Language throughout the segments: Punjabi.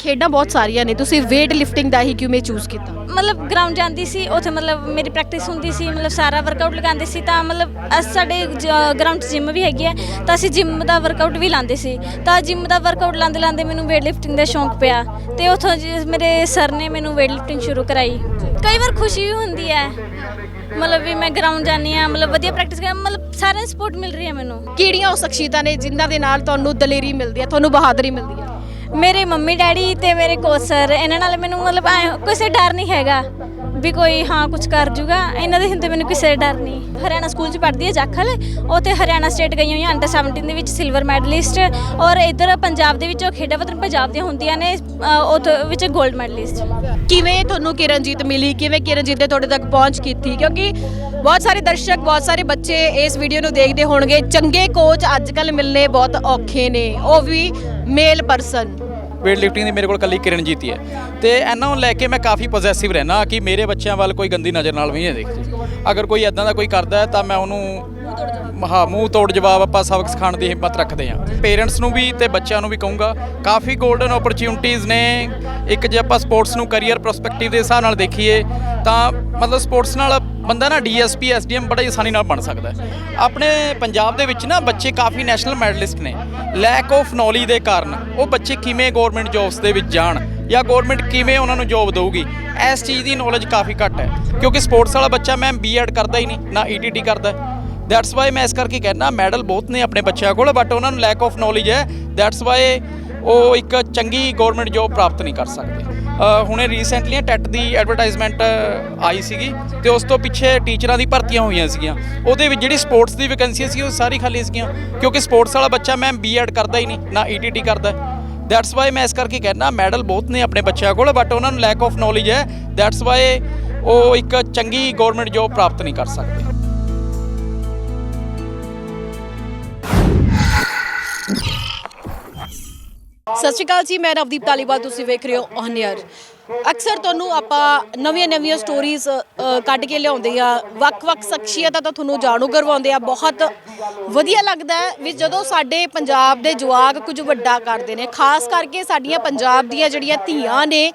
ਖੇਡਾਂ ਬਹੁਤ ਸਾਰੀਆਂ ਨੇ ਤੁਸੀਂ weight lifting ਦਾ ਹੀ ਕਿਉਂ ਚੂਜ਼ ਕੀਤਾ? ਮਤਲਬ ਗਰਾਊਂਡ ਜਾਂਦੀ ਸੀ ਉੱਥੇ ਮਤਲਬ ਮੇਰੀ ਪ੍ਰੈਕਟਿਸ ਹੁੰਦੀ ਸੀ ਮਤਲਬ ਸਾਰਾ ਵਰਕਆਊਟ ਲਗਾਉਂਦੇ ਸੀ ਤਾਂ ਮਤਲਬ ਅਸ ਸਾਡੇ ਗਰਾਊਂਡ 'ਚ ਜਿਮ ਵੀ ਹੈਗੀ ਹੈ ਤਾਂ ਅਸੀਂ ਜਿਮ ਦਾ ਵਰਕਆਊਟ ਵੀ ਲਾਉਂਦੇ ਸੀ। ਤਾਂ ਜਿਮ ਦਾ ਵਰਕਆਊਟ ਲਾਉਂਦੇ ਲਾਉਂਦੇ ਮੈਨੂੰ weight lifting ਦਾ ਸ਼ੌਂਕ ਪਿਆ ਤੇ ਉੱਥੋਂ ਜੀ ਮੇਰੇ ਸਰ ਨੇ ਮੈਨੂੰ weight lifting ਸ਼ੁਰੂ ਕਰਾਈ। ਕਈ ਵਾਰ ਖੁਸ਼ੀ ਵੀ ਹੁੰਦੀ ਹੈ ਮਤਲਬ ਵੀ ਮੈਂ ਗਰਾਊਂਡ ਜਾਂਦੀ ਆ ਮਤਲਬ ਵਧੀਆ ਪ੍ਰੈਕਟਿਸ ਕਰ ਮਤਲਬ ਸਾਰਿਆਂ ਸਪੋਰਟ ਮਿਲ ਰਹੀ ਹੈ ਮੈਨੂੰ। ਕਿਹੜੀਆਂ ਉਹ ਸ਼ਖਸੀਅਤਾਂ ਨੇ ਜਿਨ੍ਹਾਂ ਦੇ ਨਾਲ ਤੁਹਾਨੂੰ ਦਲੇਰੀ ਮਿਲਦੀ ਹੈ ਤੁਹਾਨੂੰ ਬਹਾਦਰੀ ਮਿਲਦੀ ਹੈ? ਮੇਰੇ ਮੰਮੀ ਡੈਡੀ ਤੇ ਮੇਰੇ ਕੋਚ ਸਰ, ਇਹਨਾਂ ਨਾਲ ਮੈਨੂੰ ਮਤਲਬ ਐਂ ਕਿਸੇ ਡਰ ਨਹੀਂ ਹੈਗਾ ਵੀ ਕੋਈ ਹਾਂ ਕੁਝ ਕਰ ਜੂਗਾ। ਇਹਨਾਂ ਦੇ ਹੁੰਦੇ ਮੈਨੂੰ ਕਿਸੇ ਡਰ ਨਹੀਂ। ਹਰਿਆਣਾ ਸਕੂਲ ਚ ਪੜ੍ਹਦੀ ਹੈ ਜਾਖਲ। ਉੱਥੇ ਹਰਿਆਣਾ ਸਟੇਟ ਗਈ ਹੋਈ ਅੰਡਰ 17 ਦੇ ਵਿੱਚ ਸਿਲਵਰ ਮੈਡਲਿਸਟ ਔਰ ਇਧਰ ਪੰਜਾਬ ਦੇ ਵਿੱਚ ਉਹ ਖੇਡਾਂ ਵਤਨ ਪੰਜਾਬ ਦੀਆਂ ਹੁੰਦੀਆਂ ਨੇ ਉਹ ਵਿੱਚ 골ਡ ਮੈਡਲਿਸਟ ਕਿਵੇਂ ਤੁਹਾਨੂੰ ਕਿਰਨਜੀਤ ਮਿਲੀ? ਕਿਵੇਂ ਕਿਰਨਜੀਤ ਨੇ ਤੁਹਾਡੇ ਤੱਕ ਪਹੁੰਚ ਕੀਤੀ? ਕਿਉਂਕਿ ਬਹੁਤ ਸਾਰੇ ਦਰਸ਼ਕ, ਬਹੁਤ ਸਾਰੇ ਬੱਚੇ ਇਸ ਵੀਡੀਓ ਨੂੰ ਦੇਖਦੇ ਹੋਣਗੇ। ਚੰਗੇ ਕੋਚ ਅੱਜ ਕੱਲ ਮਿਲਨੇ ਬਹੁਤ ਔਖੇ ਨੇ। ਉਹ ਵੀ ਮੇਲ ਪਰਸਨ ਵੇਟ ਲਿਫਟਿੰਗ ਦੀ ਮੇਰੇ ਕੋਲ ਕੱਲੀ ਕਿਰਨਜੀਤ ਹੀ ਹੈ। ਤੇ ਇਹਨਾਂ ਨੂੰ ਲੈ ਕੇ ਮੈਂ ਕਾਫੀ ਪੋਜ਼ੈਸਿਵ ਰਹਿਣਾ ਕਿ ਮੇਰੇ ਬੱਚਿਆਂ ਵੱਲ ਕੋਈ ਗੰਦੀ ਨਜ਼ਰ ਨਾਲ ਵੀ ਨਹੀਂ ਦੇਖਦੀ। ਅਗਰ ਕੋਈ ਇਦਾਂ ਦਾ ਕੋਈ ਕਰਦਾ ਤਾਂ ਮੈਂ ਉਹਨੂੰ ਹਾਂ, ਮੂੰਹ ਤੋੜ ਜਵਾਬ ਆਪਾਂ ਸਬਕ ਸਿਖਾਉਣ ਦੀ ਹਿੰਮਤ ਰੱਖਦੇ ਹਾਂ। ਪੇਰੈਂਟਸ ਨੂੰ ਵੀ ਤੇ ਬੱਚਿਆਂ ਨੂੰ ਵੀ ਕਹੂੰਗਾ, ਕਾਫੀ ਗੋਲਡਨ ਓਪਰਚ्युनिटीज ਨੇ। ਇੱਕ ਜੇ ਆਪਾਂ ਸਪੋਰਟਸ ਨੂੰ ਕੈਰੀਅਰ ਪ੍ਰੋਸਪੈਕਟਿਵ ਦੇ ਹਿਸਾਬ ਨਾਲ ਦੇਖੀਏ ਤਾਂ ਮਤਲਬ ਸਪੋਰਟਸ ਨਾਲ ਬੰਦਾ ਨਾ ਡੀਐਸਪੀ ਐਸਡੀਐਮ ਬੜਾ ਹੀ ਆਸਾਨੀ ਨਾਲ ਬਣ ਸਕਦਾ ਆਪਣੇ ਪੰਜਾਬ ਦੇ ਵਿੱਚ ਨਾ ਬੱਚੇ ਕਾਫੀ ਨੈਸ਼ਨਲ ਮੈਡਲਿਸਟ ਨੇ। ਲੈਕ ਆਫ ਨੌਲੇਜ ਦੇ ਕਾਰਨ ਉਹ ਬੱਚੇ ਕਿਵੇਂ ਗਵਰਨਮੈਂਟ ਜੌਬਸ ਦੇ ਵਿੱਚ ਜਾਣ ਜਾਂ ਗਵਰਨਮੈਂਟ ਕਿਵੇਂ ਉਹਨਾਂ ਨੂੰ ਜੌਬ ਦੇਊਗੀ, ਇਸ ਚੀਜ਼ ਦੀ ਨੌਲੇਜ ਕਾਫੀ ਘੱਟ ਹੈ। ਕਿਉਂਕਿ ਸਪੋਰਟਸ ਵਾਲਾ ਬੱਚਾ ਮੈਂ ਬੀਐਡ ਕਰਦਾ ਹੀ ਨਹੀਂ, ਨਾ ਈਟੀਟੀ ਕਰਦਾ। ਦੈਟਸ ਵਾਈ ਮੈਂ ਇਸ ਕਰਕੇ ਕਹਿੰਦਾ ਮੈਡਲ ਬਹੁਤ ਨੇ ਆਪਣੇ ਬੱਚਿਆਂ ਕੋਲ ਬਟ ਉਹਨਾਂ ਨੂੰ ਲੈਕ ਆਫ ਨੌਲੇਜ ਹੈ। ਦੈਟਸ ਵਾਈ ਉਹ ਇੱਕ ਚੰਗੀ ਗਵਰਨਮੈਂਟ ਜੌਬ ਪ੍ਰਾਪਤ ਨਹੀਂ ਕਰ ਸਕਦੇ। ਹੁਣੇ ਰੀਸੈਂਟਲੀ ਟੈਟ ਦੀ ਐਡਵਰਟਾਈਜ਼ਮੈਂਟ ਆਈ ਸੀਗੀ ਤੇ ਉਸ ਤੋਂ ਪਿੱਛੇ ਟੀਚਰਾਂ ਦੀ ਭਰਤੀਆਂ ਹੋਈਆਂ ਸੀਗੀਆਂ। ਉਹਦੇ ਵਿੱਚ ਜਿਹੜੀ ਸਪੋਰਟਸ ਦੀ ਵੈਕੈਂਸੀ ਸੀ, ਉਹ ਸਾਰੀ ਖਾਲੀ ਸੀਗੀਆਂ। ਕਿਉਂਕਿ ਸਪੋਰਟਸ ਵਾਲਾ ਬੱਚਾ ਮੈਂ ਬੀਐਡ ਕਰਦਾ ਹੀ ਨਹੀਂ, ਨਾ ਈਟੀਟੀ ਕਰਦਾ। ਦੈਟਸ ਵਾਈ ਮੈਂ ਇਸ ਕਰਕੇ ਕਹਿਣਾ ਮੈਡਲ ਬਹੁਤ ਨੇ ਆਪਣੇ ਬੱਚਿਆਂ ਕੋਲ ਬਟ ਉਹਨਾਂ ਨੂੰ ਲੈਕ ਆਫ ਨੌਲੇਜ ਹੈ। ਦੈਟਸ ਵਾਈ ਉਹ ਇੱਕ ਚੰਗੀ ਗਵਰਨਮੈਂਟ ਜੋਬ ਪ੍ਰਾਪਤ ਨਹੀਂ ਕਰ ਸਕਦੇ। ਸਤਿ ਸ਼੍ਰੀ ਅਕਾਲ ਜੀ, ਮੈਂ ਨਵਦੀਪ ਤਾਲੀਵਾਲ ਤੁਸੀਂ ਵੇਖ ਰਹੇ ਹੋ ਔਨ 에ਅਰ ਅਕਸਰ ਤੁਹਾਨੂੰ ਆਪਾਂ ਨਵੀਆਂ ਨਵੀਆਂ ਸਟੋਰੀਜ਼ ਕੱਢ ਕੇ ਲਿਆਉਂਦੇ ਆ, ਵੱਖ-ਵੱਖ ਸ਼ਖਸੀਅਤਾਂ ਤਾਂ ਤੁਹਾਨੂੰ ਜਾਣੂ ਕਰਵਾਉਂਦੇ ਆ, ਬਹੁਤ ਵਧੀਆ ਲੱਗਦਾ ਵੀ ਜਦੋਂ ਸਾਡੇ ਪੰਜਾਬ ਦੇ ਜਵਾਕ ਕੁਝ ਵੱਡਾ ਕਰਦੇ ਨੇ, ਖਾਸ ਕਰਕੇ ਸਾਡੀਆਂ ਪੰਜਾਬ ਦੀਆਂ ਜਿਹੜੀਆਂ ਧੀਆਂ ਨੇ,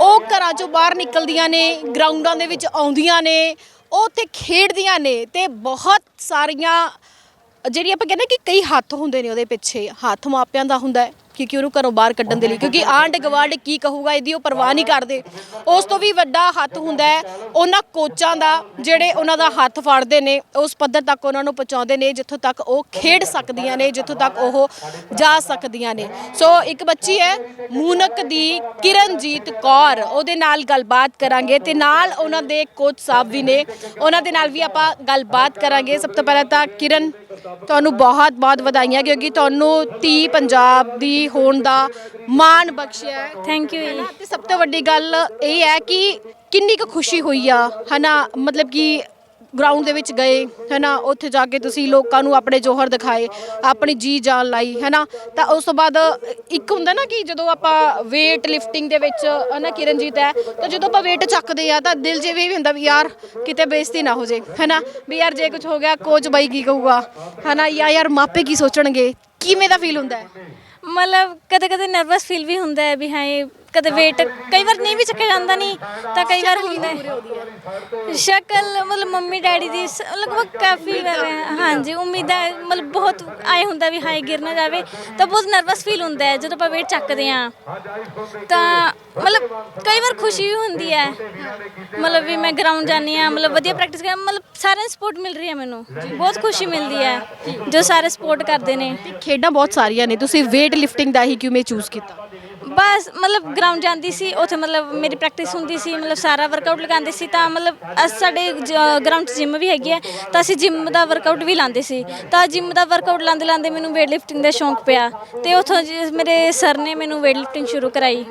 ਉਹ ਘਰਾਂ ਚੋਂ ਬਾਹਰ ਨਿਕਲਦੀਆਂ ਨੇ ਗਰਾਊਂਡਾਂ ਦੇ ਵਿੱਚ ਆਉਂਦੀਆਂ ਨੇ, ਉਹ ਉੱਥੇ ਖੇਡਦੀਆਂ ਨੇ ਤੇ ਬਹੁਤ ਸਾਰੀਆਂ ਜਿਹੜੀ ਆਪਾਂ ਕਹਿੰਦੇ ਕਿ ਕਈ ਹੱਥ ਹੁੰਦੇ ਨੇ ਉਹਦੇ ਪਿੱਛੇ, ਹੱਥ ਮਾਪਿਆਂ ਦਾ ਹੁੰਦਾ ਹੈ। ਕਿਉਂਕਿ ਉਹਨੂੰ ਘਰੋਂ ਬਾਹਰ ਕੱਢਣ ਦੇ ਲਈ, ਕਿਉਂਕਿ ਆਂਡ ਗਵਾਂਡ ਕੀ ਕਹੂਗਾ ਇਹਦੀ, ਉਹ ਪਰਵਾਹ ਨਹੀਂ ਕਰਦੇ। ਉਸ ਤੋਂ ਵੀ ਵੱਡਾ ਹੱਥ ਹੁੰਦਾ ਹੈ, ਉਹਨਾਂ ਕੋਚਾਂ ਦਾ ਜਿਹੜੇ ਉਹਨਾਂ ਦਾ ਹੱਥ ਫੜਦੇ ਨੇ, ਉਸ ਪੱਧਰ ਤੱਕ ਉਹਨਾਂ ਨੂੰ ਪਹੁੰਚਾਉਂਦੇ ਨੇ, ਜਿੱਥੋਂ ਤੱਕ ਉਹ ਖੇਡ ਸਕਦੀਆਂ ਨੇ, ਜਿੱਥੋਂ ਤੱਕ ਉਹ ਜਾ ਸਕਦੀਆਂ ਨੇ। ਸੋ ਇੱਕ ਬੱਚੀ ਹੈ, ਮੂਨਕ ਦੀ ਕਿਰਨਜੀਤ ਕੌਰ, ਉਹਦੇ ਨਾਲ ਗੱਲਬਾਤ ਕਰਾਂਗੇ ਤੇ ਨਾਲ ਉਹਨਾਂ ਦੇ ਕੋਚ ਸਾਹਿਬ ਵੀ ਨੇ। ਉਹਨਾਂ ਦੇ ਨਾਲ ਵੀ ਆਪਾਂ ਗੱਲਬਾਤ ਕਰਾਂਗੇ। ਸਭ ਤੋਂ ਪਹਿਲਾਂ ਤਾਂ ਕਿਰਨ ਤੁਹਾਨੂੰ ਬਹੁਤ ਬਹੁਤ ਵਧਾਈਆਂ ਕਿਉਂਕਿ ਤੁਹਾਨੂੰ 30 ਪੰਜਾਬ ਦੀ ਹੋਣ ਦਾ ਮਾਣ ਬਖਸ਼ਿਆ ਹੈ। ਥੈਂਕ ਯੂ ਤੇ ਸਭ ਤੋਂ ਵੱਡੀ ਗੱਲ ਇਹ ਹੈ ਕਿ ਕਿੰਨੀ ਕੁ ਖੁਸ਼ੀ ਹੋਈ ਆ ਹਨਾ ਮਤਲਬ ਕਿ ਗਰਾਊਂਡ ਦੇ ਵਿੱਚ ਗਏ, ਹਨਾ? ਉੱਥੇ ਜਾ ਕੇ ਤੁਸੀਂ ਲੋਕਾਂ ਨੂੰ ਆਪਣੇ ਜੋਹਰ ਦਿਖਾਏ, ਆਪਣੀ ਜੀ ਜਾਨ ਲਾਈ, ਹਨਾ? ਤਾਂ ਉਸ ਤੋਂ ਬਾਅਦ ਇੱਕ ਹੁੰਦਾ ਨਾ ਕਿ ਜਦੋਂ ਆਪਾਂ weight lifting ਦੇ ਵਿੱਚ, ਹਨਾ ਕਿਰਨਜੀਤ ਹੈ, ਤਾਂ ਜਦੋਂ ਆਪਾਂ weight ਚੱਕਦੇ ਆ, ਤਾਂ ਦਿਲ 'ਚ ਇਹ ਵੀ ਹੁੰਦਾ ਵੀ ਯਾਰ ਕਿਤੇ ਬੇਇੱਜ਼ਤੀ ਨਾ ਹੋ ਜੇ, ਹਨਾ? ਵੀ ਯਾਰ ਜੇ ਕੁਝ ਹੋ ਗਿਆ ਕੋਚ ਬਾਈ ਕੀ ਕਹੂਗਾ, ਹਨਾ? ਜਾਂ ਯਾਰ ਮਾਪੇ ਕੀ ਸੋਚਣਗੇ? ਕਿਵੇਂ ਦਾ ਫੀਲ ਹੁੰਦਾ ਹੈ? ਮਤਲਬ ਕਦੇ ਕਦੇ ਨਰਵਸ ਫੀਲ ਵੀ ਹੁੰਦਾ ਹੈ ਵੀ ਹਾਂ, ਇਹ ਕਦੇ ਵੇਟ ਕਈ ਵਾਰ ਨਹੀਂ ਵੀ ਚੱਕਿਆ ਜਾਂਦਾ ਨਹੀਂ ਤਾਂ ਕਈ ਵਾਰ ਹੁੰਦਾ ਹੈ। ਸ਼ਕਲ, ਮਤਲਬ ਮੰਮੀ ਡੈਡੀ ਦੀ ਸ- ਲਗਭਗ ਕਾਫੀ ਵਾਰ ਹਾਂਜੀ, ਉਮੀਦ ਹੈ, ਮਤਲਬ ਬਹੁਤ ਆਏ ਹੁੰਦਾ ਵੀ ਹਾਏ ਗਿਰ ਨਾ ਜਾਵੇ, ਤਾਂ ਬਹੁਤ ਨਰਵਸ ਫੀਲ ਹੁੰਦਾ ਹੈ, ਜਦੋਂ ਆਪਾਂ ਵੇਟ ਚੱਕਦੇ ਹਾਂ। ਤਾਂ ਮਤਲਬ ਕਈ ਵਾਰ ਖੁਸ਼ੀ ਵੀ ਹੁੰਦੀ ਹੈ। ਮਤਲਬ ਵੀ ਮੈਂ ਗਰਾਊਂਡ ਜਾਂਦੀ ਹਾਂ, ਮਤਲਬ ਵਧੀਆ ਪ੍ਰੈਕਟਿਸ ਕਰ, ਮਤਲਬ ਸਾਰਿਆਂ ਸਪੋਰਟ ਮਿਲ ਰਹੀ ਹੈ ਮੈਨੂੰ। ਬਹੁਤ ਖੁਸ਼ੀ ਮਿਲਦੀ ਹੈ, ਜੋ ਸਾਰੇ ਸਪੋਰਟ ਕਰਦੇ ਨੇ। ਖੇਡਾਂ ਬਹੁਤ ਸਾਰੀਆਂ ਨੇ, ਤੁਸੀਂ weight lifting ਦਾ ਹੀ ਕਿਉਂ ਚੂਜ਼ ਕੀਤਾ? ਬਸ, ਮਤਲਬ ਗਰਾਊਂਡ ਜਾਂਦੀ ਸੀ, ਉੱਥੇ ਮਤਲਬ ਮੇਰੀ ਪ੍ਰੈਕਟਿਸ ਹੁੰਦੀ ਸੀ, ਮਤਲਬ ਸਾਰਾ ਵਰਕਆਊਟ ਲਗਾਉਂਦੇ ਸੀ, ਤਾਂ ਮਤਲਬ ਅਸ, ਸਾਡੇ ਗਰਾਊਂਡ 'ਚ ਜਿਮ ਵੀ ਹੈਗੀ ਹੈ, ਤਾਂ ਅਸੀਂ ਜਿਮ ਦਾ ਵਰਕਆਊਟ ਵੀ ਲਾਉਂਦੇ ਸੀ। ਤਾਂ ਜਿਮ ਦਾ ਵਰਕਆਊਟ ਲਾਉਂਦੇ ਲਾਉਂਦੇ ਮੈਨੂੰ weight lifting ਦਾ ਸ਼ੌਂਕ ਪਿਆ, ਤੇ ਉੱਥੋਂ ਜੀ ਮੇਰੇ ਸਰ ਨੇ ਮੈਨੂੰ weight lifting ਸ਼ੁਰੂ ਕਰਾਈ।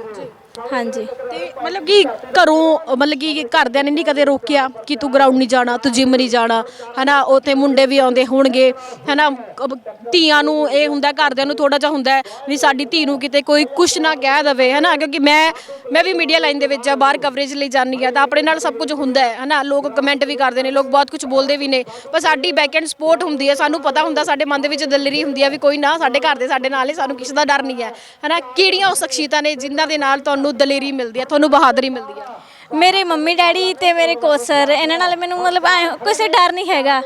ਹਾਂਜੀ। ਤੇ ਮਤਲਬ ਕਿ ਘਰੋਂ, ਮਤਲਬ ਕਿ ਘਰਦਿਆਂ ਨੇ ਨਹੀਂ ਕਦੇ ਰੋਕਿਆ ਕਿ ਤੂੰ ਗਰਾਊਂਡ ਨਹੀਂ ਜਾਣਾ, ਤੂੰ ਜਿਮ ਨਹੀਂ ਜਾਣਾ, ਹਨਾ? ਉੱਥੇ ਮੁੰਡੇ ਵੀ ਆਉਂਦੇ ਹੋਣਗੇ, ਹਨਾ? ਅਬ ਧੀਆਂ ਨੂੰ ਇਹ ਹੁੰਦਾ, ਘਰਦਿਆਂ ਨੂੰ ਥੋੜਾ ਜਿਹਾ ਹੁੰਦਾ ਹੈ ਵੀ ਸਾਡੀ ਧੀ ਨੂੰ ਕਿਤੇ ਕੋਈ ਕੁਛ ਨਾ ਕਹਿ ਦਵੇ, ਹਨਾ? ਕਿਉਂਕਿ ਮੈਂ ਮੈਂ ਵੀ ਮੀਡੀਆ ਲਾਈਨ ਦੇ ਵਿੱਚ ਆ, ਬਾਹਰ ਕਵਰੇਜ ਲਈ ਜਾਂਦੀ ਆ, ਤਾਂ ਆਪਣੇ ਨਾਲ ਸਭ ਕੁਝ ਹੁੰਦਾ ਹੈ, ਹਨਾ? ਲੋਕ ਕਮੈਂਟ ਵੀ ਕਰਦੇ ਨੇ, ਲੋਕ ਬਹੁਤ ਕੁਝ ਬੋਲਦੇ ਵੀ ਨੇ, ਪਰ ਸਾਡੀ ਬੈਕਐਂਡ ਸਪੋਰਟ ਹੁੰਦੀ ਹੈ, ਸਾਨੂੰ ਪਤਾ ਹੁੰਦਾ, ਸਾਡੇ ਮਨ ਦੇ ਵਿੱਚ ਦਲੇਰੀ ਹੁੰਦੀ ਹੈ ਵੀ ਕੋਈ ਨਾ, ਸਾਡੇ ਘਰ ਦੇ ਸਾਡੇ ਨਾਲ ਹੀ, ਸਾਨੂੰ ਕਿਸੇ ਦਾ ਡਰ ਨਹੀਂ ਹੈ, ਹਨਾ? ਕਿਹੜੀਆਂ ਉਹ ਸ਼ਖਸੀਅਤਾਂ ਨੇ ਜਿਨ੍ਹਾਂ ਦੇ ਨਾਲ ਤੁਹਾਨੂੰ ਤੁਹਾਨੂੰ ਦਲੇਰੀ ਮਿਲਦੀ ਹੈ, ਤੁਹਾਨੂੰ ਬਹਾਦਰੀ ਮਿਲਦੀ ਹੈ। ਮੇਰੇ ਮੰਮੀ ਡੈਡੀ ਤੇ ਮੇਰੇ ਕੋਚ ਸਰ, ਇਹਨਾਂ ਨਾਲ ਮੈਨੂੰ ਮਤਲਬ ਐਂ ਕਿਸੇ ਡਰ ਨਹੀਂ ਹੈਗਾ।